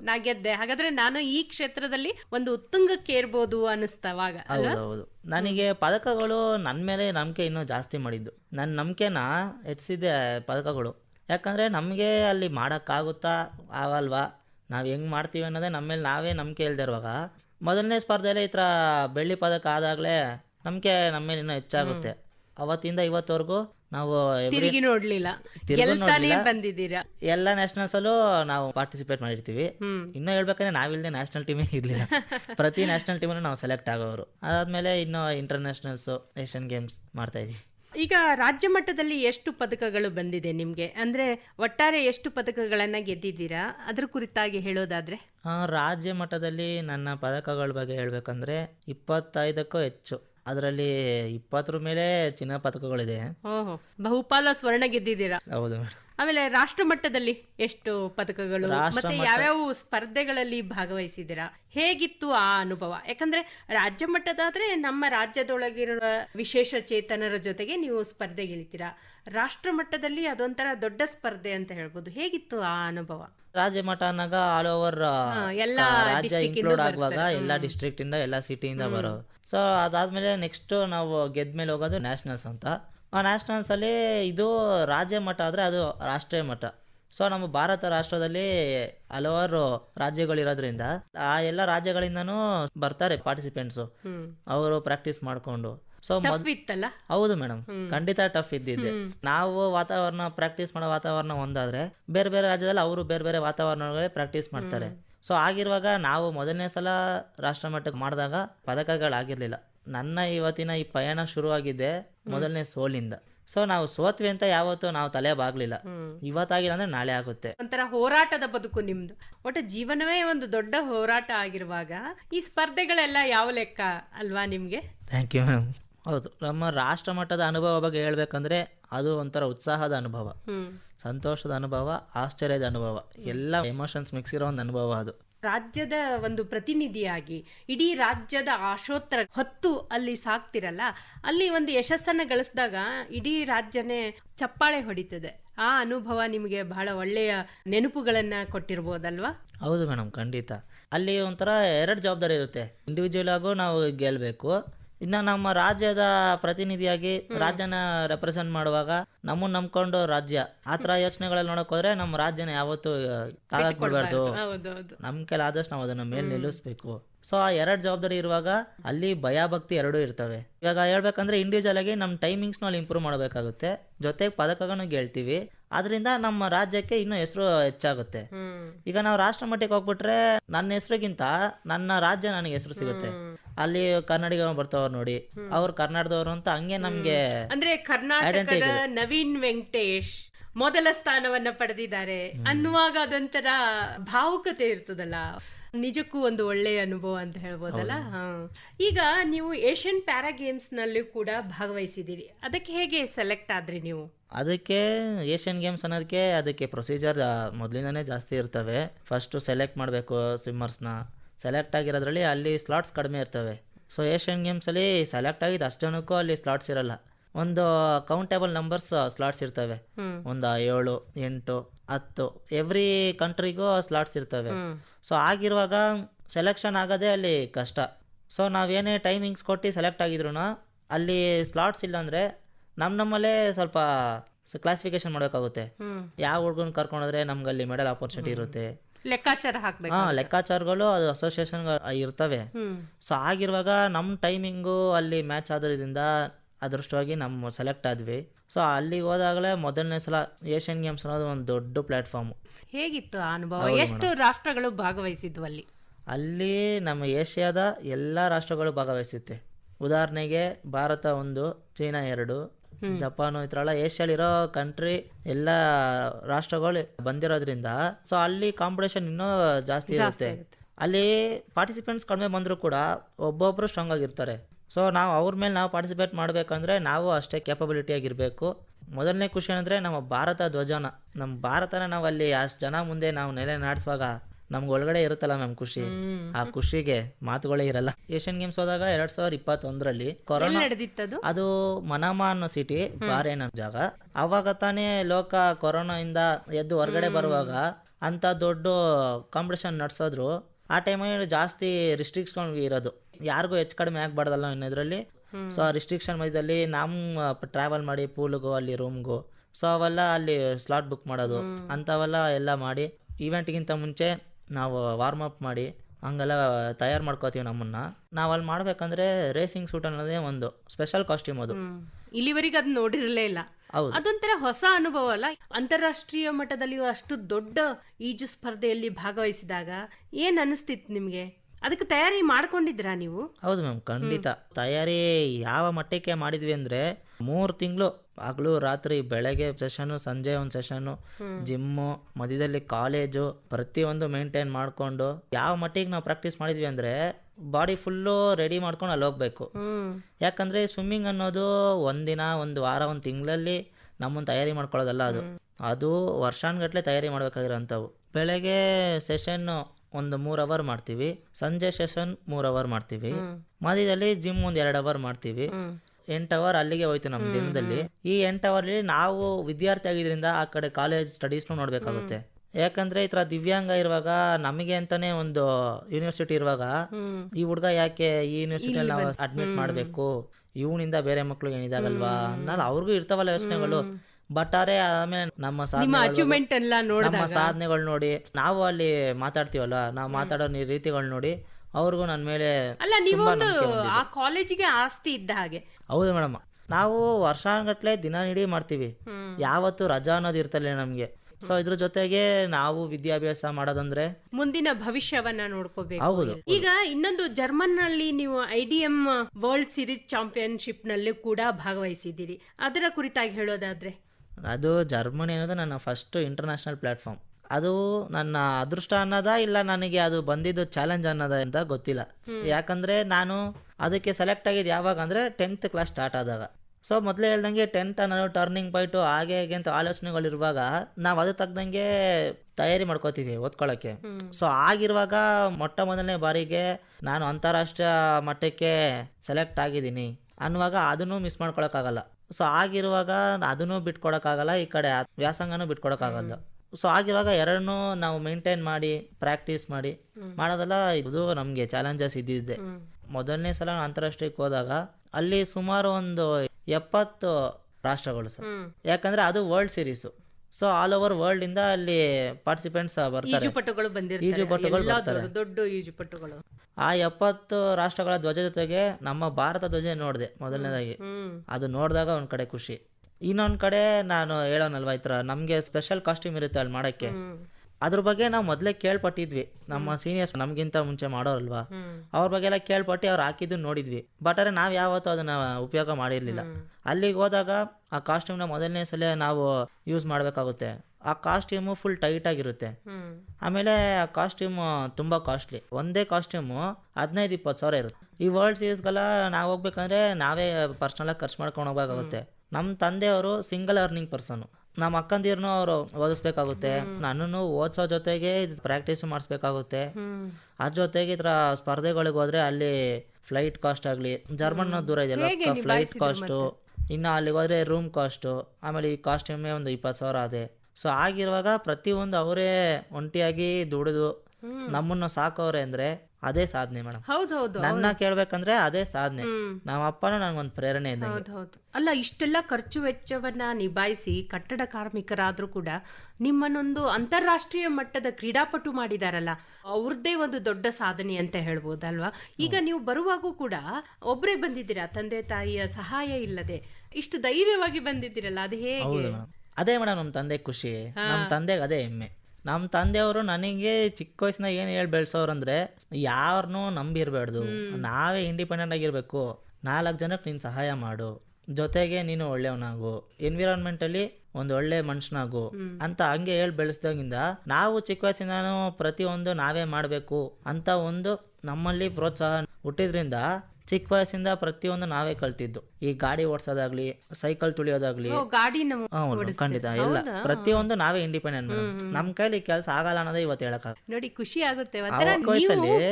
A: ನಾ ಗೆದ್ದೆ ಹಾಗಾದ್ರೆ ನಾನು ಈ ಕ್ಷೇತ್ರದಲ್ಲಿ ಒಂದು ಉತ್ತುಂಗಕ್ಕೆ ಏರ್ಬೋದು ಅನಿಸ್ತವಾಗ
B: ಹೌದೌದು. ನನಗೆ ಪದಕಗಳು ನನ್ನ ಮೇಲೆ ನಂಬಿಕೆ ಇನ್ನೂ ಜಾಸ್ತಿ ಮಾಡಿದ್ದು. ನನ್ನ ನಂಬಿಕೆನ ಹೆಚ್ಚಿಸಿದೆ ಪದಕಗಳು. ಯಾಕಂದ್ರೆ ನಮಗೆ ಅಲ್ಲಿ ಮಾಡೋಕ್ಕಾಗುತ್ತಾ ಆಗಲ್ವಾ? ನಾವು ಹೆಂಗೆ ಮಾಡ್ತೀವಿ ಅನ್ನೋದೇ ನಮ್ಮ ಮೇಲೆ ನಾವೇ ನಂಬಿಕೆ ಇಲ್ದಿರುವಾಗ ಮೊದಲನೇ ಸ್ಪರ್ಧೆಯಲ್ಲಿ ಈ ಥರ ಬೆಳ್ಳಿ ಪದಕ ಆದಾಗಲೇ ನಮಗೆ ನಮ್ಮ ಮೇಲೆ ಇನ್ನೂ ಹೆಚ್ಚಾಗುತ್ತೆ. ಅವತ್ತಿಂದ ಇವತ್ತವರೆಗೂ ನಾವು
A: ತಿರುಗಿ ನೋಡ್ಲಿಲ್ಲ. ಬಂದಿದ್ದೀರಾ?
B: ಎಲ್ಲ ನ್ಯಾಷನಲ್ಸಲ್ಲೂ ನಾವು ಪಾರ್ಟಿಸಿಪೇಟ್ ಮಾಡಿರ್ತೀವಿ. ಇನ್ನೂ ಹೇಳ್ಬೇಕಂದ್ರೆ ನಾವಿಲ್ಲದೆ ನ್ಯಾಷನಲ್ ಟೀಮೇ ಇರಲಿಲ್ಲ. ಪ್ರತಿ ನ್ಯಾಷನಲ್ ಟೀಮಲ್ಲೂ ನಾವು ಸೆಲೆಕ್ಟ್ ಆಗೋರು. ಅದಾದ್ಮೇಲೆ ಇನ್ನು ಇಂಟರ್ನ್ಯಾಷನಲ್ಸು ಏಷ್ಯನ್ ಗೇಮ್ಸ್ ಮಾಡ್ತಾ ಇದೀವಿ
A: ಈಗ ರಾಜ್ಯ ಮಟ್ಟದಲ್ಲಿ ಎಷ್ಟು ಪದಕಗಳು ಬಂದಿದೆ ನಿಮಗೆ? ಅಂದ್ರೆ ಒಟ್ಟಾರೆ ಎಷ್ಟು ಪದಕಗಳನ್ನ ಗೆದ್ದಿದ್ದೀರಾ? ಅದ್ರ ಕುರಿತಾಗಿ ಹೇಳೋದಾದ್ರೆ.
B: ರಾಜ್ಯ ಮಟ್ಟದಲ್ಲಿ ನನ್ನ ಪದಕಗಳ ಬಗ್ಗೆ ಹೇಳಬೇಕಂದ್ರೆ ಇಪ್ಪತ್ತೈದಕ್ಕೂ ಹೆಚ್ಚು. ಅದರಲ್ಲಿ ಇಪ್ಪತ್ತರ ಮೇಲೆ ಚಿನ್ನ ಪದಕಗಳಿದೆ.
A: ಓಹೋ ಬಹುಪಾಲ ಸ್ವರ್ಣ ಗೆದ್ದಿದ್ದೀರಾ?
B: ಹೌದು ಮೇಡಮ್
A: ಆಮೇಲೆ ರಾಷ್ಟ್ರ ಮಟ್ಟದಲ್ಲಿ ಎಷ್ಟು ಪದಕಗಳು
B: ರಾಷ್ಟ್ರ
A: ಮತ್ತೆ ಯಾವ್ಯಾವ ಸ್ಪರ್ಧೆಗಳಲ್ಲಿ ಭಾಗವಹಿಸಿದ್ದೀರಾ? ಹೇಗಿತ್ತು ಆ ಅನುಭವ? ಯಾಕಂದ್ರೆ ರಾಜ್ಯ ಮಟ್ಟದಾದ್ರೆ ನಮ್ಮ ರಾಜ್ಯದೊಳಗಿರುವ ವಿಶೇಷ ಚೇತನರ ಜೊತೆಗೆ ನೀವು ಸ್ಪರ್ಧೆಗಿಳಿತೀರಾ ರಾಷ್ಟ್ರ ಮಟ್ಟದಲ್ಲಿ ಅದೊಂಥರ ದೊಡ್ಡ ಸ್ಪರ್ಧೆ ಅಂತ ಹೇಳ್ಬೋದು. ಹೇಗಿತ್ತು ಆ ಅನುಭವ?
B: ರಾಜ್ಯ ಮಟ್ಟ ಅನ್ನಾಗ ಆಲ್ ಓವರ್
A: ಎಲ್ಲಾ
B: ರಾಜ್ಯ
A: district ಇಂದ
B: ಇನ್ಕ್ಲೂಡ್ ಆಗುವಾಗ
A: ಬರ್ತಾರೆ.
B: ಎಲ್ಲ ಡಿಸ್ಟ್ರಿಕ್ಟ್ ಇಂದ ಎಲ್ಲ ಸಿಟಿಯಿಂದ ಬರೋದು. ಸೊ ಅದಾದಮೇಲೆ ನೆಕ್ಸ್ಟ್ ನಾವು ಗೆದ್ಮೇಲೆ ಹೋಗೋದು ನ್ಯಾಷನಲ್ಸ್ ಅಂತ. ಆ ನ್ಯಾಷನಲ್ಸಲ್ಲಿ ಇದು ರಾಜ್ಯ ಮಟ್ಟ ಆದ್ರೆ ಅದು ರಾಷ್ಟ್ರೀಯ ಮಟ್ಟ. ಸೊ ನಮ್ಮ ಭಾರತ ರಾಷ್ಟ್ರದಲ್ಲಿ ಹಲವಾರು ರಾಜ್ಯಗಳಿರೋದ್ರಿಂದ ಆ ಎಲ್ಲ ರಾಜ್ಯಗಳಿಂದನೂ ಬರ್ತಾರೆ ಪಾರ್ಟಿಸಿಪೆಂಟ್ಸು ಅವರು ಪ್ರಾಕ್ಟೀಸ್ ಮಾಡಿಕೊಂಡು. ಸೊ
A: ಇತ್ತಲ್ಲ?
B: ಹೌದು ಮೇಡಮ್ ಖಂಡಿತ ಟಫ್ ಇದ್ದಿದ್ದೆ. ನಾವು ವಾತಾವರಣ ಪ್ರಾಕ್ಟೀಸ್ ಮಾಡೋ ವಾತಾವರಣ ಒಂದಾದ್ರೆ ಬೇರೆ ಬೇರೆ ರಾಜ್ಯದಲ್ಲಿ ಅವರು ಬೇರೆ ಬೇರೆ ವಾತಾವರಣಗಳೇ ಪ್ರಾಕ್ಟೀಸ್ ಮಾಡ್ತಾರೆ. ಸೊ ಆಗಿರುವಾಗ ನಾವು ಮೊದಲನೇ ಸಲ ರಾಷ್ಟ್ರ ಮಟ್ಟಕ್ಕೆ ಮಾಡಿದಾಗ ಪದಕಗಳಾಗಿರಲಿಲ್ಲ. ನನ್ನ ಇವತ್ತಿನ ಈ ಪಯಣ ಶುರುವಾಗಿದ್ದೆ ಮೊದಲನೇ ಸೋಲಿಂದ. ಸೊ ನಾವು ಸೋತ್ವಿ ಅಂತ ಯಾವತ್ತೂ ನಾವು ತಲೆ ಬಾಗ್ಲಿಲ್ಲ. ಇವತ್ತಾಗಿಲ್ಲ ಅಂದ್ರೆ ನಾಳೆ ಆಗುತ್ತೆ.
A: ಒಂಥರ ಹೋರಾಟದ ಬದುಕು ನಿಮ್ದು. ಒಟ್ಟು ಜೀವನವೇ ಒಂದು ದೊಡ್ಡ ಹೋರಾಟ ಆಗಿರುವಾಗ ಈ ಸ್ಪರ್ಧೆಗಳೆಲ್ಲ ಯಾವ ಲೆಕ್ಕ ಅಲ್ವಾ ನಿಮ್ಗೆ?
B: ಥ್ಯಾಂಕ್ ಯು ಮ್ಯಾಮ್ ಹೌದು. ನಮ್ಮ ರಾಷ್ಟ್ರ ಮಟ್ಟದ ಅನುಭವ ಬಗ್ಗೆ ಹೇಳ್ಬೇಕಂದ್ರೆ ಅದು ಒಂಥರ ಉತ್ಸಾಹದ ಅನುಭವ. ಸಂತೋಷದ ಅನುಭವ ಆಶ್ಚರ್ಯದ ಅನುಭವ. ಎಲ್ಲ ಎಮೋಷನ್ಸ್ ಮಿಕ್ಸ್ ಇರೋ ಒಂದು ಅನುಭವ ಅದು.
A: ರಾಜ್ಯದ ಒಂದು ಪ್ರತಿನಿಧಿಯಾಗಿ ಇಡೀ ರಾಜ್ಯದ ಆಶೋತ್ತರ ಹೊತ್ತು ಅಲ್ಲಿ ಸಾಕ್ತಿರಲ್ಲ ಅಲ್ಲಿ ಒಂದು ಯಶಸ್ಸನ್ನ ಗಳಿಸಿದಾಗ ಇಡೀ ರಾಜ್ಯನೇ ಚಪ್ಪಾಳೆ ಹೊಡಿತದೆ. ಆ ಅನುಭವ ನಿಮಗೆ ಬಹಳ ಒಳ್ಳೆಯ ನೆನಪುಗಳನ್ನ ಕೊಟ್ಟಿರ್ಬೋದಲ್ವಾ?
B: ಹೌದು ಮೇಡಮ್ ಖಂಡಿತ. ಅಲ್ಲಿ ಒಂಥರ ಎರಡು ಜವಾಬ್ದಾರಿ ಇರುತ್ತೆ. ಇಂಡಿವಿಜುವಲ್ ಆಗು ನಾವು ಗೆಲ್ಲಬೇಕು ಇನ್ನು ನಮ್ಮ ರಾಜ್ಯದ ಪ್ರತಿನಿಧಿಯಾಗಿ ರಾಜ್ಯನ ರೆಪ್ರೆಸೆಂಟ್ ಮಾಡುವಾಗ ನಮ್ಮನ್ನ ನಂಬ್ಕೊಂಡು ರಾಜ್ಯ. ಆ ಥರ ಯೋಚನೆಗಳಲ್ಲಿ ನೋಡಕ್ ಹೋದ್ರೆ ನಮ್ಮ ರಾಜ್ಯನ ಯಾವತ್ತೂ ತಾಳಕ್ ಬಿಡಬಾರ್ದು.
A: ನಮ್
B: ನಮ್ಮ ಕೈಲಿ ಆದಷ್ಟು ನಾವು ಅದನ್ನ ಮೇಲೆ ನಿಲ್ಲಿಸ್ಬೇಕು. ಸೊ ಆ ಎರಡು ಜವಾಬ್ದಾರಿ ಇರುವಾಗ ಅಲ್ಲಿ ಭಯಭಕ್ತಿ ಎರಡೂ ಇರ್ತವೆ. ಇವಾಗ ಹೇಳ್ಬೇಕಂದ್ರೆ ಇಂಡಿವಿಜುವಲ್ ಆಗಿ ನಮ್ಮ ಟೈಮಿಂಗ್ಸ್ ಅಲ್ಲಿ ಇಂಪ್ರೂವ್ ಮಾಡಬೇಕಾಗುತ್ತೆ. ಜೊತೆಗೆ ಪದಕಗಳನ್ನು ಗೆಲ್ತೀವಿ. ಅದರಿಂದ ನಮ್ಮ ರಾಜ್ಯಕ್ಕೆ ಇನ್ನೂ ಹೆಸರು ಹೆಚ್ಚಾಗುತ್ತೆ. ಈಗ ನಾವು ರಾಷ್ಟ್ರ ಮಟ್ಟಕ್ಕೆ ಹೋಗ್ಬಿಟ್ರೆ ನನ್ನ ಹೆಸರಿಗಿಂತ ನನ್ನ ರಾಜ್ಯ ನನಗೆ ಹೆಸರು ಸಿಗುತ್ತೆ. ಅಲ್ಲಿ ಕನ್ನಡಿಗ ಬರ್ತಾವ್ರು ನೋಡಿ. ಅವ್ರು ಕರ್ನಾಟಕದವರು ಅಂತ ಹಂಗೆ ನಮ್ಗೆ
A: ಅಂದ್ರೆ ಕರ್ನಾಟಕದ ನವೀನ್ ವೆಂಕಟೇಶ್ ಮೊದಲ ಸ್ಥಾನವನ್ನ ಪಡೆದಿದ್ದಾರೆ ಅನ್ನುವಾಗ ಅದೊಂಥರ ಭಾವುಕತೆ ಇರ್ತದಲ್ಲ. ನಿಜಕ್ಕೂ ಒಂದು ಒಳ್ಳೆಯ ಅನುಭವ ಅಂತ ಹೇಳ್ಬೋದಲ್ಲ. ಈಗ ನೀವು ಏಷ್ಯನ್ ಪ್ಯಾರಾ ಗೇಮ್ಸ್ನಲ್ಲಿ ಕೂಡ ಭಾಗವಹಿಸಿದ್ದೀರಿ. ಅದಕ್ಕೆ ಹೇಗೆ ಸೆಲೆಕ್ಟ್ ಆದ್ರಿ ನೀವು?
B: ಅದಕ್ಕೆ ಏಷ್ಯನ್ ಗೇಮ್ಸ್ ಅನ್ನೋದಕ್ಕೆ ಅದಕ್ಕೆ ಪ್ರೊಸೀಜರ್ ಮೊದಲಿಂದನೇ ಜಾಸ್ತಿ ಇರ್ತವೆ. ಫಸ್ಟು ಸೆಲೆಕ್ಟ್ ಮಾಡಬೇಕು ಸ್ವಿಮ್ಮರ್ಸ್ನ ಸೆಲೆಕ್ಟ್ ಆಗಿರೋದ್ರಲ್ಲಿ ಅಲ್ಲಿ ಸ್ಲಾಟ್ಸ್ ಕಡಿಮೆ ಇರ್ತವೆ. ಸೊ ಏಷ್ಯನ್ ಗೇಮ್ಸಲ್ಲಿ ಸೆಲೆಕ್ಟ್ ಆಗಿದ್ದು ಅಷ್ಟು ಜನಕ್ಕೂ ಅಲ್ಲಿ ಸ್ಲಾಟ್ಸ್ ಇರಲ್ಲ. ಒಂದು ಕೌಂಟೇಬಲ್ ನಂಬರ್ಸ್ ಸ್ಲಾಟ್ಸ್ ಇರ್ತವೆ. ಒಂದು ಏಳು ಎಂಟು ಹತ್ತು ಎವ್ರಿ ಕಂಟ್ರಿಗೂ ಸ್ಲಾಟ್ಸ್ ಇರ್ತವೆ. ಸೊ ಆಗಿರುವಾಗ ಸೆಲೆಕ್ಷನ್ ಆಗೋದೇ ಅಲ್ಲಿ ಕಷ್ಟ. ಸೊ ನಾವೇನೇ ಟೈಮಿಂಗ್ಸ್ ಕೊಟ್ಟು ಸೆಲೆಕ್ಟ್ ಆಗಿದ್ರು ಅಲ್ಲಿ ಸ್ಲಾಟ್ಸ್ ಇಲ್ಲಾಂದರೆ ನಮ್ ನಮ್ಮಲ್ಲೇ ಸ್ವಲ್ಪ ಕ್ಲಾಸಿಫಿಕೇಶನ್ ಮಾಡಬೇಕಾಗುತ್ತೆ. ಯಾವ ಹುಡುಗನ್ ಕರ್ಕೊಂಡೋದ್ರೆ ನಮ್ಗೆ ಅಲ್ಲಿ ಮೆಡಲ್ ಆಪರ್ಚುನಿಟಿ ಇರುತ್ತೆ.
A: ಲೆಕ್ಕಾಚಾರ ಹಾಕ್ಬೇಕು
B: ಹಾ ಲೆಕ್ಕಾಚಾರಗಳು ಅದು ಅಸೋಸಿಯೇಷನ್ ಇರ್ತವೆ. ಸೊ ಆಗಿರುವಾಗ ನಮ್ಮ ಟೈಮಿಂಗು ಅಲ್ಲಿ ಮ್ಯಾಚ್ ಆದ್ರಿಂದ ಅದೃಷ್ಟವಾಗಿ ನಮ್ಮ ಸೆಲೆಕ್ಟ್ ಆದ್ವಿ. ಸೊ ಅಲ್ಲಿಗೆ ಹೋದಾಗಲೇ ಮೊದಲನೇ ಸಲ ಏಷ್ಯನ್ ಗೇಮ್ಸ್ ಅನ್ನೋದು ಒಂದು ದೊಡ್ಡ ಪ್ಲಾಟ್ಫಾರ್ಮ್
A: ಹೇಗಿತ್ತು ಆ ಅನುಭವ? ಎಷ್ಟು ರಾಷ್ಟ್ರಗಳು ಭಾಗವಹಿಸಿದ್ವು ಅಲ್ಲಿ?
B: ಅಲ್ಲಿ ನಮ್ಮ ಏಷ್ಯಾದ ಎಲ್ಲ ರಾಷ್ಟ್ರಗಳು ಭಾಗವಹಿಸುತ್ತೆ. ಉದಾಹರಣೆಗೆ ಭಾರತ ಒಂದು ಚೀನಾ ಎರಡು ಜಪಾನು ಈ ಥರ ಎಲ್ಲ ಏಷ್ಯಾಲಿರೋ ಕಂಟ್ರಿ ಎಲ್ಲ ರಾಷ್ಟ್ರಗಳು ಬಂದಿರೋದ್ರಿಂದ ಸೊ ಅಲ್ಲಿ ಕಾಂಪಿಟೇಷನ್ ಇನ್ನೂ ಜಾಸ್ತಿ ಇರುತ್ತೆ. ಅಲ್ಲಿ ಪಾರ್ಟಿಸಿಪೆಂಟ್ಸ್ ಕಡಿಮೆ ಬಂದರೂ ಕೂಡ ಒಬ್ಬೊಬ್ಬರು ಸ್ಟ್ರಾಂಗ್ ಆಗಿರ್ತಾರೆ. ಸೊ ನಾವು ಅವ್ರ ಮೇಲೆ ನಾವು ಪಾರ್ಟಿಸಿಪೇಟ್ ಮಾಡಬೇಕಂದ್ರೆ ನಾವು ಅಷ್ಟೇ ಕೇಪಬಿಲಿಟಿ ಆಗಿರಬೇಕು. ಮೊದಲನೇ ಖುಷಿ ಏನಂದರೆ ನಮ್ಮ ಭಾರತ ಧ್ವಜನ. ನಮ್ಮ ಭಾರತನ ನಾವು ಅಲ್ಲಿ ಅಷ್ಟು ಜನ ಮುಂದೆ ನಾವು ನೆಲೆ ನಾಡಿಸುವಾಗ ನಮ್ಗೆ ಒಳಗಡೆ ಇರುತ್ತಲ್ಲ ಮ್ಯಾಮ್ ಖುಷಿ. ಆ ಖುಷಿಗೆ ಮಾತುಗಳೇ ಇರಲ್ಲ. ಏಷ್ಯನ್ ಗೇಮ್ಸ್ ಹೋದಾಗ ಎರಡ್ ಸಾವಿರದ ಇಪ್ಪತ್ತೊಂದರಲ್ಲಿ ಕೊರೋನಾ ಅದು? ಮನಾಮಾ ಅನ್ನೋ ಸಿಟಿ ಬಾರೇನ ಜಾಗ. ಅವಾಗ ತಾನೇ ಲೋಕ ಕೊರೋನಾ ಇಂದ ಎದ್ದು ಹೊರಗಡೆ ಬರುವಾಗ ಅಂತ ದೊಡ್ಡ ಕಾಂಪಿಟೇಷನ್ ನಡೆಸೋದ್ರು. ಆ ಟೈಮಲ್ಲಿ ಜಾಸ್ತಿ ರಿಸ್ಟ್ರಿಕ್ಷನ್ ಇರೋದು. ಯಾರಿಗೂ ಹೆಚ್ಚು ಕಡಿಮೆ ಆಗ್ಬಾರ್ದಲ್ಲ ಇದರಲ್ಲಿ. ಸೊ ಆ ರಿಸ್ಟ್ರಿಕ್ಷನ್ ಮಧ್ಯದಲ್ಲಿ ನಮ್ಮ ಟ್ರಾವೆಲ್ ಮಾಡಿ ಪೂಲ್ಗೂ ಅಲ್ಲಿ ರೂಮ್ಗೂ ಸೊ ಅವೆಲ್ಲ ಅಲ್ಲಿ ಸ್ಲಾಟ್ ಬುಕ್ ಮಾಡೋದು. ಅಂಥವೆಲ್ಲ ಎಲ್ಲ ಮಾಡಿ ಈವೆಂಟ್ಗಿಂತ ಮುಂಚೆ ನಾವು ವಾರ್ಮ್ ಅಪ್ ಮಾಡಿ ಹಂಗೆಲ್ಲ ತಯಾರು ಮಾಡ್ಕೋತೀವಿ ನಮ್ಮನ್ನ. ನಾವು ಅಲ್ಲಿ ಮಾಡ್ಬೇಕಂದ್ರೆ ರೇಸಿಂಗ್ ಸೂಟ್ ಅನ್ನೋದೇ ಒಂದು ಸ್ಪೆಷಲ್ ಕಾಸ್ಟ್ಯೂಮ್ ಅದು.
A: ಇಲ್ಲಿವರೆಗೆ ಅದ್ ನೋಡಿರಲೇ ಇಲ್ಲ. ಅದೊಂಥರ ಹೊಸ ಅನುಭವ ಅಲ್ಲ? ಅಂತಾರಾಷ್ಟ್ರೀಯ ಮಟ್ಟದಲ್ಲಿ ಅಷ್ಟು ದೊಡ್ಡ ಈಜು ಸ್ಪರ್ಧೆಯಲ್ಲಿ ಭಾಗವಹಿಸಿದಾಗ ಏನ್ ಅನಿಸ್ತಿತ್ತು ನಿಮ್ಗೆ? ಅದಕ್ಕೆ ತಯಾರಿ ಮಾಡ್ಕೊಂಡಿದ್ರಾ ನೀವು?
B: ಹೌದು ಮ್ಯಾಮ್ ಖಂಡಿತ. ತಯಾರಿ ಯಾವ ಮಟ್ಟಕ್ಕೆ ಮಾಡಿದ್ವಿ ಅಂದ್ರೆ ಮೂರು ತಿಂಗಳು ಹಗಲು ರಾತ್ರಿ ಬೆಳಗ್ಗೆ ಸೆಷನ್ ಸಂಜೆ ಒಂದು ಸೆಷನ್ ಜಿಮ್ಮು ಮಧ್ಯದಲ್ಲಿ ಕಾಲೇಜು ಪ್ರತಿಯೊಂದು ಮೇಂಟೈನ್ ಮಾಡ್ಕೊಂಡು ಯಾವ ಮಟ್ಟಿಗೆ ನಾವು ಪ್ರಾಕ್ಟೀಸ್ ಮಾಡಿದ್ವಿ ಅಂದ್ರೆ ಬಾಡಿ ಫುಲ್ಲು ರೆಡಿ ಮಾಡ್ಕೊಂಡು ಅಲ್ಲಿ ಹೋಗ್ಬೇಕು. ಯಾಕಂದ್ರೆ ಸ್ವಿಮ್ಮಿಂಗ್ ಅನ್ನೋದು ಒಂದಿನ ಒಂದು ವಾರ ಒಂದು ತಿಂಗಳಲ್ಲಿ ನಮ್ಮನ್ನು ತಯಾರಿ ಮಾಡ್ಕೊಳ್ಳೋದಲ್ಲ ಅದು. ಅದು ವರ್ಷಾನ್ಗಟ್ಲೆ ತಯಾರಿ ಮಾಡ್ಬೇಕಾಗಿರೋಂಥವು. ಬೆಳಗ್ಗೆ ಸೆಷನ್ ಒಂದು ಮೂರು ಅವರ್ ಮಾಡ್ತೀವಿ. ಸಂಜೆ ಸೆಷನ್ ಮೂರು ಅವರ್ ಮಾಡ್ತೀವಿ. ಮಧ್ಯದಲ್ಲಿ ಜಿಮ್ ಒಂದ್ ಎರಡು ಅವರ್ ಮಾಡ್ತೀವಿ. ಎಂಟ್ ಅವರ್ ಅಲ್ಲಿಗೆ ಹೋಯ್ತು ನಮ್ಮ ದಿನದಲ್ಲಿ. ಈ ಎಂಟು ಅಲ್ಲಿ ನಾವು ವಿದ್ಯಾರ್ಥಿ ಆಗಿದ್ರಿಂದ ಆ ಕಡೆ ಕಾಲೇಜ್ ಸ್ಟಡೀಸ್ನು ನೋಡ್ಬೇಕಾಗುತ್ತೆ. ಯಾಕಂದ್ರೆ ಈ ತರ ದಿವ್ಯಾಂಗ ಇರುವಾಗ ನಮಗೆ ಅಂತಾನೆ ಒಂದು ಯೂನಿವರ್ಸಿಟಿ ಇರುವಾಗ ಈ ಹುಡುಗ ಯಾಕೆ ಈ ಯೂನಿವರ್ಸಿಟಿ ನಾವು ಅಡ್ಮಿಟ್ ಮಾಡಬೇಕು? ಇವನಿಂದ ಬೇರೆ ಮಕ್ಳು ಏನಿದಾಗಲ್ವಾ ನಾನು ಅವ್ರಿಗೂ ಇರ್ತಾವಲ್ಲ ಯೋಚನೆಗಳು. ಬಟ್ ಆದ್ರೆ ಆಮೇಲೆ ನಮ್ಮ
A: ನಿಮ್ಮ ಅಚೀವ್ಮೆಂಟ್ ಎಲ್ಲ ನೋಡಿದಾಗ.
B: ನಮ್ಮ ಸಾಧನೆಗಳು ನೋಡಿ ನಾವು ಅಲ್ಲಿ ಮಾತಾಡ್ತೀವಲ್ಲ ನಾವು ಮಾತಾಡೋ ನಿ- ರೀತಿಗಳು ನೋಡಿ ಅವ್ರಿಗೂ ನನ್ನ ಮೇಲೆ
A: ಅಲ್ಲ ನೀವು. ಆ ಕಾಲೇಜಿಗೆ ಆಸ್ತಿ ಇದ್ದ ಹಾಗೆ.
B: ಹೌದು ಮೇಡಮ್. ನಾವು ವರ್ಷಾನ್ಗಟ್ಲೆ ದಿನ ನಿಡಿ ಮಾಡ್ತೀವಿ. ಯಾವತ್ತು ರಜಾ ಅನ್ನೋದು ಇರ್ತಲ್ಲ ನಮ್ಗೆ. ಸೊ ಇದ್ರ ಜೊತೆಗೆ ನಾವು ವಿದ್ಯಾಭ್ಯಾಸ ಮಾಡೋದಂದ್ರೆ
A: ಮುಂದಿನ ಭವಿಷ್ಯವನ್ನ ನೋಡ್ಕೋಬೇಕು.
B: ಹೌದು.
A: ಈಗ ಇನ್ನೊಂದು ಜರ್ಮನ್ನಲ್ಲಿ ನೀವು I D M world series ಚಾಂಪಿಯನ್ಶಿಪ್ನಲ್ಲಿ ಕೂಡ ಭಾಗವಹಿಸಿದ್ದೀರಿ. ಅದರ ಕುರಿತಾಗಿ ಹೇಳೋದಾದ್ರೆ?
B: ಅದು ಜರ್ಮನಿ ಅನ್ನೋದು ನನ್ನ ಫಸ್ಟ್ ಇಂಟರ್ನ್ಯಾಷನಲ್ ಪ್ಲಾಟ್ಫಾರ್ಮ್ ಅದು ನನ್ನ ಅದೃಷ್ಟ ಅನ್ನೋದ ಇಲ್ಲ ನನಗೆ ಅದು ಬಂದಿದ್ದು ಚಾಲೆಂಜ್ ಅನ್ನೋದ ಅಂತ ಗೊತ್ತಿಲ್ಲ. ಯಾಕಂದ್ರೆ ನಾನು ಅದಕ್ಕೆ ಸೆಲೆಕ್ಟ್ ಆಗಿದ್ದು ಯಾವಾಗ ಅಂದ್ರೆ ಟೆಂತ್ ಕ್ಲಾಸ್ ಸ್ಟಾರ್ಟ್ ಆದಾಗ. ಸೊ ಮೊದಲೇ ಹೇಳ್ದಂಗೆ ಟೆಂತ್ ಅನ್ನೋದು ಟರ್ನಿಂಗ್ ಪಾಯಿಂಟು ಹಾಗೆ ಹೇಗೆ ಅಂತ ಆಲೋಚನೆಗಳಿರುವಾಗ ನಾವು ಅದು ತಗ್ದಂಗೆ ತಯಾರಿ ಮಾಡ್ಕೋತೀವಿ ಓದ್ಕೊಳ್ಳೋಕ್ಕೆ ಸೊ ಆಗಿರುವಾಗ ಮೊಟ್ಟ ಮೊದಲನೇ ಬಾರಿಗೆ ನಾನು ಅಂತಾರಾಷ್ಟ್ರೀಯ ಮಟ್ಟಕ್ಕೆ ಸೆಲೆಕ್ಟ್ ಆಗಿದ್ದೀನಿ. ಅನ್ನುವಾಗ ಅದನ್ನು ಮಿಸ್ ಮಾಡ್ಕೊಳಕ್ಕಾಗಲ್ಲ. ಸೊ ಆಗಿರುವಾಗ ಅದನ್ನು ಬಿಟ್ಕೊಡೋಕ್ಕಾಗಲ್ಲ ಈ ಕಡೆ ವ್ಯಾಸಂಗನೂ ಬಿಟ್ಕೊಡೋಕ್ಕಾಗಲ್ಲ. ಸೊ ಆಗಿರುವಾಗ ಎರಡನ್ನೂ ನಾವು ಮೇಂಟೈನ್ ಮಾಡಿ ಪ್ರಾಕ್ಟೀಸ್ ಮಾಡಿ ಮಾಡೋದೆಲ್ಲ ಇದು ನಮಗೆ ಚಾಲೆಂಜಸ್ ಇದ್ದಿದ್ದೆ. ಮೊದಲನೇ ಸಲ ಅಂತಾರಾಷ್ಟ್ರೀಯಕ್ಕೆ ಹೋದಾಗ ಅಲ್ಲಿ ಸುಮಾರು ಒಂದು ಎಪ್ಪತ್ತು ರಾಷ್ಟ್ರಗಳು ಸರ್. ಯಾಕಂದ್ರೆ ಅದು world series so all over world ಇಂದ ಅಲ್ಲಿ ಪಾರ್ಟಿಸಿಪೆಂಟ್ಸ್ ಬರ್ತಾರೆ.
A: ಈಜುಪಟುಗಳು ಬಂದಿರ್ತಾರೆ.
B: ಈಜುಪಟುಗಳು
A: ಎಲ್ಲ
B: ಬರ್ತಾರೆ.
A: ದೊಡ್ಡ ಈಜುಪಟುಗಳು
B: ಆ ಎಪ್ಪತ್ತು ರಾಷ್ಟ್ರಗಳ ಧ್ವಜ ಜೊತೆಗೆ ನಮ್ಮ ಭಾರತ ಧ್ವಜ ನೋಡಿದೆ ಮೊದಲನೇದಾಗಿ. ಅದು ನೋಡಿದಾಗ ಒಂದ್ ಕಡೆ ಖುಷಿ. ಇನ್ನೊಂದ್ ಕಡೆ ನಾನು ಹೇಳೋನಲ್ವಾ ಈ ತರ ನಮ್ಗೆ ಸ್ಪೆಷಲ್ ಕಾಸ್ಟ್ಯೂಮ್ ಇರುತ್ತೆ ಅಲ್ಲಿ ಮಾಡೋಕ್ಕೆ. ಅದ್ರ ಬಗ್ಗೆ ನಾವು ಮೊದಲೇ ಕೇಳ್ಪಟ್ಟಿದ್ವಿ. ನಮ್ಮ ಸೀನಿಯರ್ಸ್ ನಮಗಿಂತ ಮುಂಚೆ ಮಾಡೋರಲ್ವಾ? ಅವ್ರ ಬಗ್ಗೆ ಎಲ್ಲ ಕೇಳ್ಪಟ್ಟು ಅವ್ರು ಹಾಕಿದ್ದು ನೋಡಿದ್ವಿ. ಬಟ್ ಆದರೆ ನಾವು ಯಾವತ್ತೂ ಅದನ್ನ ಉಪಯೋಗ ಮಾಡಿರಲಿಲ್ಲ. ಅಲ್ಲಿಗೆ ಹೋದಾಗ ಆ ಕಾಸ್ಟ್ಯೂಮ್ನ ಮೊದಲನೇ ಸಲ ನಾವು ಯೂಸ್ ಮಾಡಬೇಕಾಗುತ್ತೆ. ಆ ಕಾಸ್ಟ್ಯೂಮು ಫುಲ್ ಟೈಟ್ ಆಗಿರುತ್ತೆ. ಆಮೇಲೆ ಆ ಕಾಸ್ಟ್ಯೂಮ್ ತುಂಬಾ ಕಾಸ್ಟ್ಲಿ ಒಂದೇ ಕಾಸ್ಟ್ಯೂಮು ಹದಿನೈದು ಇಪ್ಪತ್ತು ಸಾವಿರ ಇರುತ್ತೆ. ಈ ವರ್ಲ್ಡ್ ಸೀರೀಸ್ಗೆಲ್ಲ ನಾವು ಹೋಗ್ಬೇಕಂದ್ರೆ ನಾವೇ ಪರ್ಸ್ನಲ್ ಆಗಿ ಖರ್ಚು ಮಾಡ್ಕೊಂಡು ಹೋಗ್ಬೇಕಾಗುತ್ತೆ. ನಮ್ಮ ತಂದೆಯವರು ಸಿಂಗಲ್ ಅರ್ನಿಂಗ್ ಪರ್ಸನ್ ನಮ್ಮ ಅಕ್ಕಂದಿರ್ನು ಅವರು ಓದಿಸ್ಬೇಕಾಗುತ್ತೆ. ನನ್ನನ್ನು ಓದಿಸೋ ಜೊತೆಗೆ ಪ್ರಾಕ್ಟೀಸ್ ಮಾಡಿಸ್ಬೇಕಾಗುತ್ತೆ. ಅದ್ರ ಜೊತೆಗೆ ಇದ್ರ ಸ್ಪರ್ಧೆಗಳಿಗೆ ಹೋದ್ರೆ ಅಲ್ಲಿ ಫ್ಲೈಟ್ ಕಾಸ್ಟ್ ಆಗಲಿ ಜರ್ಮನ್ ದೂರ ಇದೆಯಲ್ಲ ಫ್ಲೈಟ್ ಕಾಸ್ಟು ಇನ್ನು ಅಲ್ಲಿಗೆ ಹೋದ್ರೆ ರೂಮ್ ಕಾಸ್ಟು ಆಮೇಲೆ ಈ ಕಾಸ್ಟ್ಯೂಮೇ ಒಂದು ಇಪ್ಪತ್ತು ಸಾವಿರ ಅದೇ ಸೊ ಆಗಿರುವಾಗ ಪ್ರತಿಯೊಂದು ಅವರೇ ಒಂಟಿಯಾಗಿ ದುಡಿದು ನಮ್ಮನ್ನು ಸಾಕೋರೆ ಅಂದ್ರೆ ಅದೇ ಸಾಧನೆ ಮೇಡಮ್.
A: ಹೌದೌದು ಹೌದು
B: ನನ್ನ ಕೇಳ್ಬೇಕಂದ್ರೆ ಅದೇ ಸಾಧನೆ. ನಮ್ಮ ಅಪ್ಪನ ನನಗೊಂದು ಪ್ರೇರಣೆ
A: ಇದೆ ಅಲ್ಲ ಇಷ್ಟೆಲ್ಲ ಖರ್ಚು ವೆಚ್ಚವನ್ನ ನಿಭಾಯಿಸಿ ಕಟ್ಟಡ ಕಾರ್ಮಿಕರಾದ್ರೂ ಕೂಡ ನಿಮ್ಮನ್ನೊಂದು ಅಂತಾರಾಷ್ಟ್ರೀಯ ಮಟ್ಟದ ಕ್ರೀಡಾಪಟು ಮಾಡಿದಾರಲ್ಲ ಅವ್ರದ್ದೇ ಒಂದು ದೊಡ್ಡ ಸಾಧನೆ ಅಂತ ಹೇಳ್ಬೋದಲ್ವಾ? ಈಗ ನೀವು ಬರುವಾಗೂ ಕೂಡ ಒಬ್ರೇ ಬಂದಿದ್ದೀರಾ? ತಂದೆ ತಾಯಿಯ ಸಹಾಯ ಇಲ್ಲದೆ ಇಷ್ಟು ಧೈರ್ಯವಾಗಿ ಬಂದಿದ್ದೀರಲ್ಲ ಅದು ಹೇಗೆ?
B: ಅದೇ ಮೇಡಮ್ ನಮ್ಮ ತಂದೆ ಖುಷಿ. ನಮ್ಮ ತಂದೆಗೆ ಅದೇ ಹೆಮ್ಮೆ. ನಮ್ಮ ತಂದೆಯವರು ನನಗೆ ಚಿಕ್ಕ ವಯಸ್ಸಿನಾಗ ಏನು ಹೇಳಿ ಬೆಳೆಸೋರು ಅಂದ್ರೆ ಯಾರನ್ನೂ ನಂಬಿರಬಾರ್ದು. ನಾವೇ ಇಂಡಿಪೆಂಡೆಂಟ್ ಆಗಿರಬೇಕು. ನಾಲ್ಕು ಜನಕ್ಕೆ ನೀನು ಸಹಾಯ ಮಾಡು. ಜೊತೆಗೆ ನೀನು ಒಳ್ಳೆಯವನಾಗು. ಎನ್ವಿರಾನ್ಮೆಂಟಲ್ಲಿ ಒಂದು ಒಳ್ಳೆ ಮನುಷ್ಯನಾಗು. ಅಂತ ಹಂಗೆ ಹೇಳಿ ಬೆಳೆಸ್ದಾಗಿಂದ ನಾವು ಚಿಕ್ಕ ವಯಸ್ಸಿಂದಾನು ಪ್ರತಿಯೊಂದು ನಾವೇ ಮಾಡಬೇಕು ಅಂತ ಒಂದು ನಮ್ಮಲ್ಲಿ ಪ್ರೋತ್ಸಾಹ ಹುಟ್ಟಿದ್ರಿಂದ ಚಿಕ್ಕ ವಯಸ್ಸಿಂದ ಪ್ರತಿಯೊಂದು ನಾವೇ ಕಲ್ತಿದ್ದು. ಈ ಗಾಡಿ ಓಡಿಸೋದಾಗ್ಲಿ ಸೈಕಲ್ ತುಳಿಯೋದಾಗ್ಲಿ ಗಾಡಿ ಖಂಡಿತ ಎಲ್ಲ ಪ್ರತಿಯೊಂದು ನಾವೇ ಇಂಡಿಪೆಂಡೆಂಟ್ ನಮ್ ಕೈಲಿ ಕೆಲಸ ಆಗಲ್ಲ ಅನ್ನೋದೇ ಇವತ್ತು ಹೇಳಕ್
A: ನೋಡಿ ಖುಷಿ ಆಗುತ್ತೆ.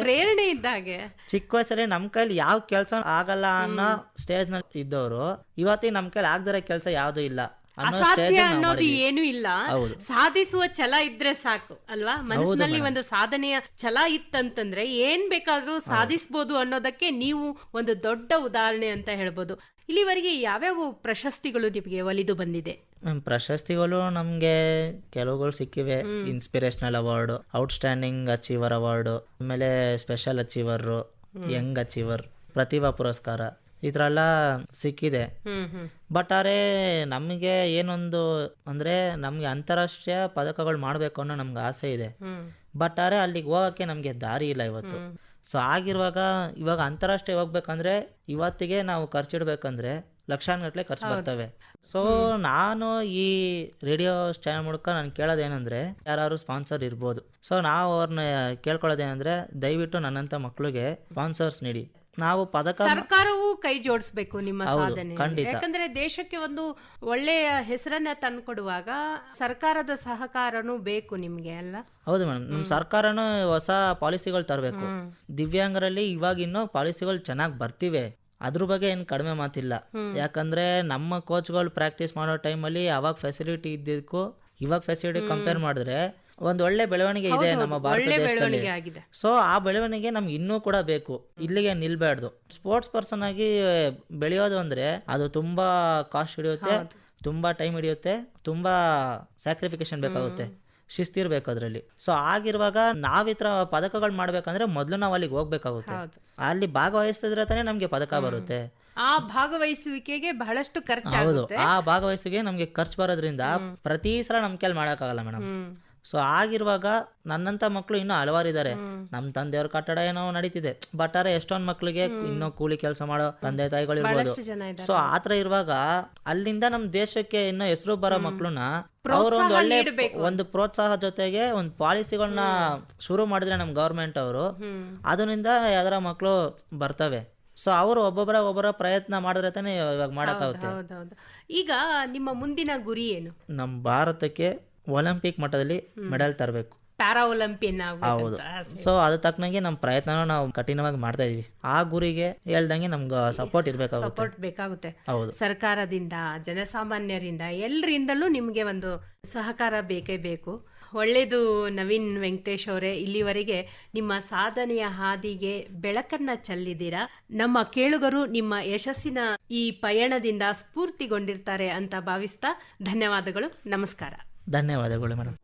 A: ಪ್ರೇರಣೆ ಇದ್ದಾಗೆ
B: ಚಿಕ್ಕ ವಯಸ್ಸಲ್ಲಿ ನಮ್ ಕೈಲಿ ಯಾವ ಕೆಲಸ ಆಗಲ್ಲ ಅನ್ನೋ ಸ್ಟೇಜ್ನಲ್ಲಿ ಇದ್ದವರು ಇವತ್ತಿಗೆ ನಮ್ ಕೈಲಿ ಆಗದಿರೋ ಕೆಲಸ ಯಾವ್ದು ಇಲ್ಲ.
A: ಅಸಾಧ್ಯ ಅನ್ನೋದು ಏನು ಇಲ್ಲ. ಸಾಧಿಸುವ ಛಲ ಇದ್ರೆ ಸಾಕು ಅಲ್ವಾ? ಮನಸ್ಸಿನಲ್ಲಿ ಒಂದು ಸಾಧನೆಯ ಛಲ ಇತ್ತಂತಂದ್ರೆ ಏನ್ ಬೇಕಾದ್ರೂ ಸಾಧಿಸಬಹುದು ಅನ್ನೋದಕ್ಕೆ ನೀವು ಒಂದು ದೊಡ್ಡ ಉದಾಹರಣೆ ಅಂತ ಹೇಳ್ಬೋದು. ಇಲ್ಲಿವರೆಗೆ ಯಾವ್ಯಾವ ಪ್ರಶಸ್ತಿಗಳು ನಿಮಗೆ ಒಲಿದು ಬಂದಿದೆ?
B: ಪ್ರಶಸ್ತಿಗಳು ನಮ್ಗೆ ಕೆಲವುಗಳು ಸಿಕ್ಕಿವೆ. Inspirational award outstanding achiever award ಆಮೇಲೆ ಸ್ಪೆಷಲ್ ಅಚೀವರ್ ಯಂಗ್ ಅಚೀವರ್ ಪ್ರತಿಭಾ ಪುರಸ್ಕಾರ. ಈ ಥರ ಎಲ್ಲ ಸಿಕ್ಕಿದೆ. ಬಟ್ ಆದರೆ ನಮಗೆ ಏನೊಂದು ಅಂದರೆ ನಮಗೆ ಅಂತಾರಾಷ್ಟ್ರೀಯ ಪದಕಗಳು ಮಾಡಬೇಕು ಅನ್ನೋ ನಮ್ಗೆ ಆಸೆ ಇದೆ. ಬಟ್ ಆದರೆ ಅಲ್ಲಿಗೆ ಹೋಗೋಕ್ಕೆ ನಮಗೆ ದಾರಿ ಇಲ್ಲ ಇವತ್ತು. ಸೊ ಆಗಿರುವಾಗ ಇವಾಗ ಅಂತಾರಾಷ್ಟ್ರೀಯ ಹೋಗ್ಬೇಕಂದ್ರೆ ಇವತ್ತಿಗೆ ನಾವು ಖರ್ಚಿಡ್ಬೇಕಂದ್ರೆ ಲಕ್ಷಾನುಗಟ್ಟಲೆ ಖರ್ಚು ಬರ್ತವೆ. ಸೊ ನಾನು ಈ ರೇಡಿಯೋ ಸ್ಟ್ಯಾಂಡ್ ಮೂಲಕ ನಾನು ಕೇಳೋದೇನೆಂದ್ರೆ ಯಾರು ಸ್ಪಾನ್ಸರ್ ಇರ್ಬೋದು. ಸೊ ನಾವು ಅವ್ರನ್ನ ಕೇಳ್ಕೊಳ್ಳೋದೇನೆಂದರೆ ದಯವಿಟ್ಟು ನನ್ನಂಥ ಮಕ್ಕಳಿಗೆ ಸ್ಪಾನ್ಸರ್ಸ್ ನೀಡಿ. ನಾವು ಪದಕ
A: ಸರ್ಕಾರವೂ ಕೈ ಜೋಡಿಸಬೇಕು ನಿಮ್ಮ ಸಾಧನೆ. ಯಾಕಂದ್ರೆ ದೇಶಕ್ಕೆ ಒಂದು ಒಳ್ಳೆಯ ಹೆಸರನ್ನ ತಂದ್ಕೊಡುವಾಗ ಸರ್ಕಾರದ ಸಹಕಾರನೂ ಬೇಕು ನಿಮ್ಗೆ ಅಲ್ಲ?
B: ಹೌದು ಮೇಡಮ್ ನಮ್ಮ ಸರ್ಕಾರನೂ ಹೊಸ ಪಾಲಿಸಿಗಳು ತರಬೇಕು. ದಿವ್ಯಾಂಗರಲ್ಲಿ ಇವಾಗ ಇನ್ನೂ ಪಾಲಿಸಿಗಳು ಚೆನ್ನಾಗಿ ಬರ್ತಿವೆ. ಅದ್ರ ಬಗ್ಗೆ ಏನು ಕಡಿಮೆ ಮಾತಿಲ್ಲ. ಯಾಕಂದ್ರೆ ನಮ್ಮ ಕೋಚ್ಗಳು ಪ್ರಾಕ್ಟೀಸ್ ಮಾಡೋ ಟೈಮಲ್ಲಿ ಅವಾಗ ಫೆಸಿಲಿಟಿ ಇದ್ದಿದ್ದಕ್ಕೂ ಇವಾಗ ಫೆಸಿಲಿಟಿ ಕಂಪೇರ್ ಮಾಡಿದ್ರೆ ಒಂದು ಒಳ್ಳೆ ಬೆಳವಣಿಗೆ ಇದೆ ನಮ್ಮ ಭಾರತ ದೇಶದಲ್ಲಿ. ಸೊ ಆ ಬೆಳವಣಿಗೆ ನಮ್ಗೆ ಇನ್ನೂ ಕೂಡ ಬೇಕು. ಇಲ್ಲಿಗೆ ನಿಲ್ಬಾರ್ದು. ಸ್ಪೋರ್ಟ್ಸ್ ಪರ್ಸನ್ ಆಗಿ ಬೆಳೆಯೋದು ಅಂದ್ರೆ ಅದು ತುಂಬಾ ಕಾಸ್ಟ್ ಹಿಡಿಯುತ್ತೆ ತುಂಬಾ ಟೈಮ್ ಹಿಡಿಯುತ್ತೆ ತುಂಬಾ ಸ್ಯಾಕ್ರಿಫಿಕೇಶನ್ ಬೇಕಾಗುತ್ತೆ. ಶಿಸ್ತಿರ್ಬೇಕು ಅದರಲ್ಲಿ. ಸೊ ಆಗಿರುವಾಗ ನಾವ್ ಈ ಪದಕಗಳು ಮಾಡ್ಬೇಕಂದ್ರೆ ಮೊದಲು ನಾವು ಅಲ್ಲಿಗೆ ಹೋಗ್ಬೇಕಾಗುತ್ತೆ. ಅಲ್ಲಿ ಭಾಗವಹಿಸಿದ್ರೆ ತಾನೇ ನಮ್ಗೆ ಪದಕ ಬರುತ್ತೆ.
A: ಆ ಭಾಗವಹಿಸುವಿಕೆಗೆ ಬಹಳಷ್ಟು
B: ಹೌದು.
A: ಖರ್ಚಾಗುತ್ತೆ
B: ಆ ಭಾಗವಹಿಸುವಿಕೆ ನಮ್ಗೆ ಖರ್ಚು ಬರೋದ್ರಿಂದ ಪ್ರತಿ ಸಲ ನಮ್ ಕೈಲಿ ಮಾಡಕ್ಕಾಗಲ್ಲ ಮೇಡಮ್. ಸೊ ಆಗಿರುವಾಗ ನನ್ನಂತ ಮಕ್ಕಳು ಇನ್ನೂ ಹಲವಾರು ಇದ್ದಾರೆ ನಮ್ಮ ತಂದೆಯವ್ರ ಕಟ್ಟಡ ಏನೋ ನಡೀತಿದೆ. ಬಟ್ ಆದ್ರೆ ಎಷ್ಟೊಂದ್ ಮಕ್ಳಿಗೆ ಇನ್ನೂ ಕೂಲಿ ಕೆಲಸ ಮಾಡೋ ತಂದೆ ತಾಯಿಗಳು ಇರ್ಬೋದು. ಸೊ ಆತರ ಇರುವಾಗ ಅಲ್ಲಿಂದ ನಮ್ ದೇಶಕ್ಕೆ ಇನ್ನೂ ಹೆಸರು ಬರೋ ಮಕ್ಳನ್ನ ಅವರು ಒಂದು ಒಳ್ಳೆ ಒಂದು ಪ್ರೋತ್ಸಾಹ ಜೊತೆಗೆ ಒಂದು ಪಾಲಿಸಿಗಳನ್ನ ಶುರು ಮಾಡಿದ್ರೆ ನಮ್ ಗೌರ್ಮೆಂಟ್ ಅವರು. ಅದರಿಂದ ಯಾವ್ದಾರ ಮಕ್ಕಳು ಬರ್ತವೆ. ಸೊ ಅವರು ಒಬ್ಬೊಬ್ಬರ ಒಬ್ಬರ ಪ್ರಯತ್ನ ಮಾಡಿದ್ರೆ ತಾನೇ ಇವಾಗ ಮಾಡಕ್ಕಾಗುತ್ತೆ.
A: ಈಗ ನಿಮ್ಮ ಮುಂದಿನ ಗುರಿ ಏನು?
B: ನಮ್ಮ ಭಾರತಕ್ಕೆ ಒಲಿಂಪಿಕ್ ಮಟ್ಟದಲ್ಲಿ ಮೆಡಲ್ ತರಬೇಕು.
A: ಪ್ಯಾರಾ ಒಲಿಂಪಿಯನ್
B: ಹೌದು. ಸೊ ಅದ ತಕ್ಕನಂಗೆ ನಮ್ಮ ಪ್ರಯತ್ನ ನಾವು ಕಠಿಣವಾಗಿ ಮಾಡ್ತಾ ಇದೀವಿ. ಆ ಗುರಿಗೆ ಹೇಳ್ದಂಗೆ ನಮ್ಗೆ ಸಪೋರ್ಟ್ ಇರಬೇಕಾಗುತ್ತೆ.
A: ಸಪೋರ್ಟ್ ಬೇಕಾಗುತ್ತೆ.
B: ಹೌದು.
A: ಸರ್ಕಾರದಿಂದ ಜನಸಾಮಾನ್ಯರಿಂದ ಎಲ್ಲರಿಂದಲೂ ನಿಮಗೆ ಒಂದು ಸಹಕಾರ ಬೇಕೇ ಬೇಕು. ಒಳ್ಳೇದು ನವೀನ್ ವೆಂಕಟೇಶ್ ಅವರೇ ಇಲ್ಲಿವರೆಗೆ ನಿಮ್ಮ ಸಾಧನೆಯ ಹಾದಿಗೆ ಬೆಳಕನ್ನ ಚೆಲ್ಲಿದ್ದೀರಾ? ನಮ್ಮ ಕೇಳುಗರು ನಿಮ್ಮ ಯಶಸ್ಸಿನ ಈ ಪಯಣದಿಂದ ಸ್ಫೂರ್ತಿಗೊಂಡಿರ್ತಾರೆ ಅಂತ ಭಾವಿಸ್ತಾ ಧನ್ಯವಾದಗಳು. ನಮಸ್ಕಾರ.
B: ಧನ್ಯವಾದಗಳು ಮೇಡಮ್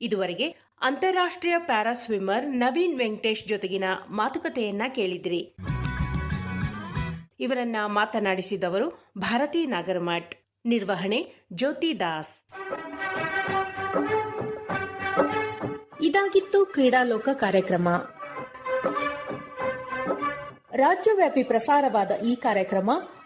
A: ಇದುವರೆಗೆ ಅಂತಾರಾಷ್ಟ್ರೀಯ ಪ್ಯಾರಾ ಸ್ವಿಮ್ಮರ್ ನವೀನ್ ವೆಂಕಟೇಶ್ ಜೊತೆಗಿನ ಮಾತುಕತೆಯನ್ನ ಕೇಳಿದಿರಿ ಇವರನ್ನ ಮಾತನಾಡಿಸಿದವರು ಭಾರತಿ ನಾಗರಮಠ್ ನಿರ್ವಹಣೆ ಜ್ಯೋತಿ ದಾಸ್.
C: ಇದಾಗಿತ್ತು ಕ್ರೀಡಾಲೋಕ ಕಾರ್ಯಕ್ರಮ. ರಾಜ್ಯವ್ಯಾಪಿ ಪ್ರಸಾರವಾದ ಈ ಕಾರ್ಯಕ್ರಮ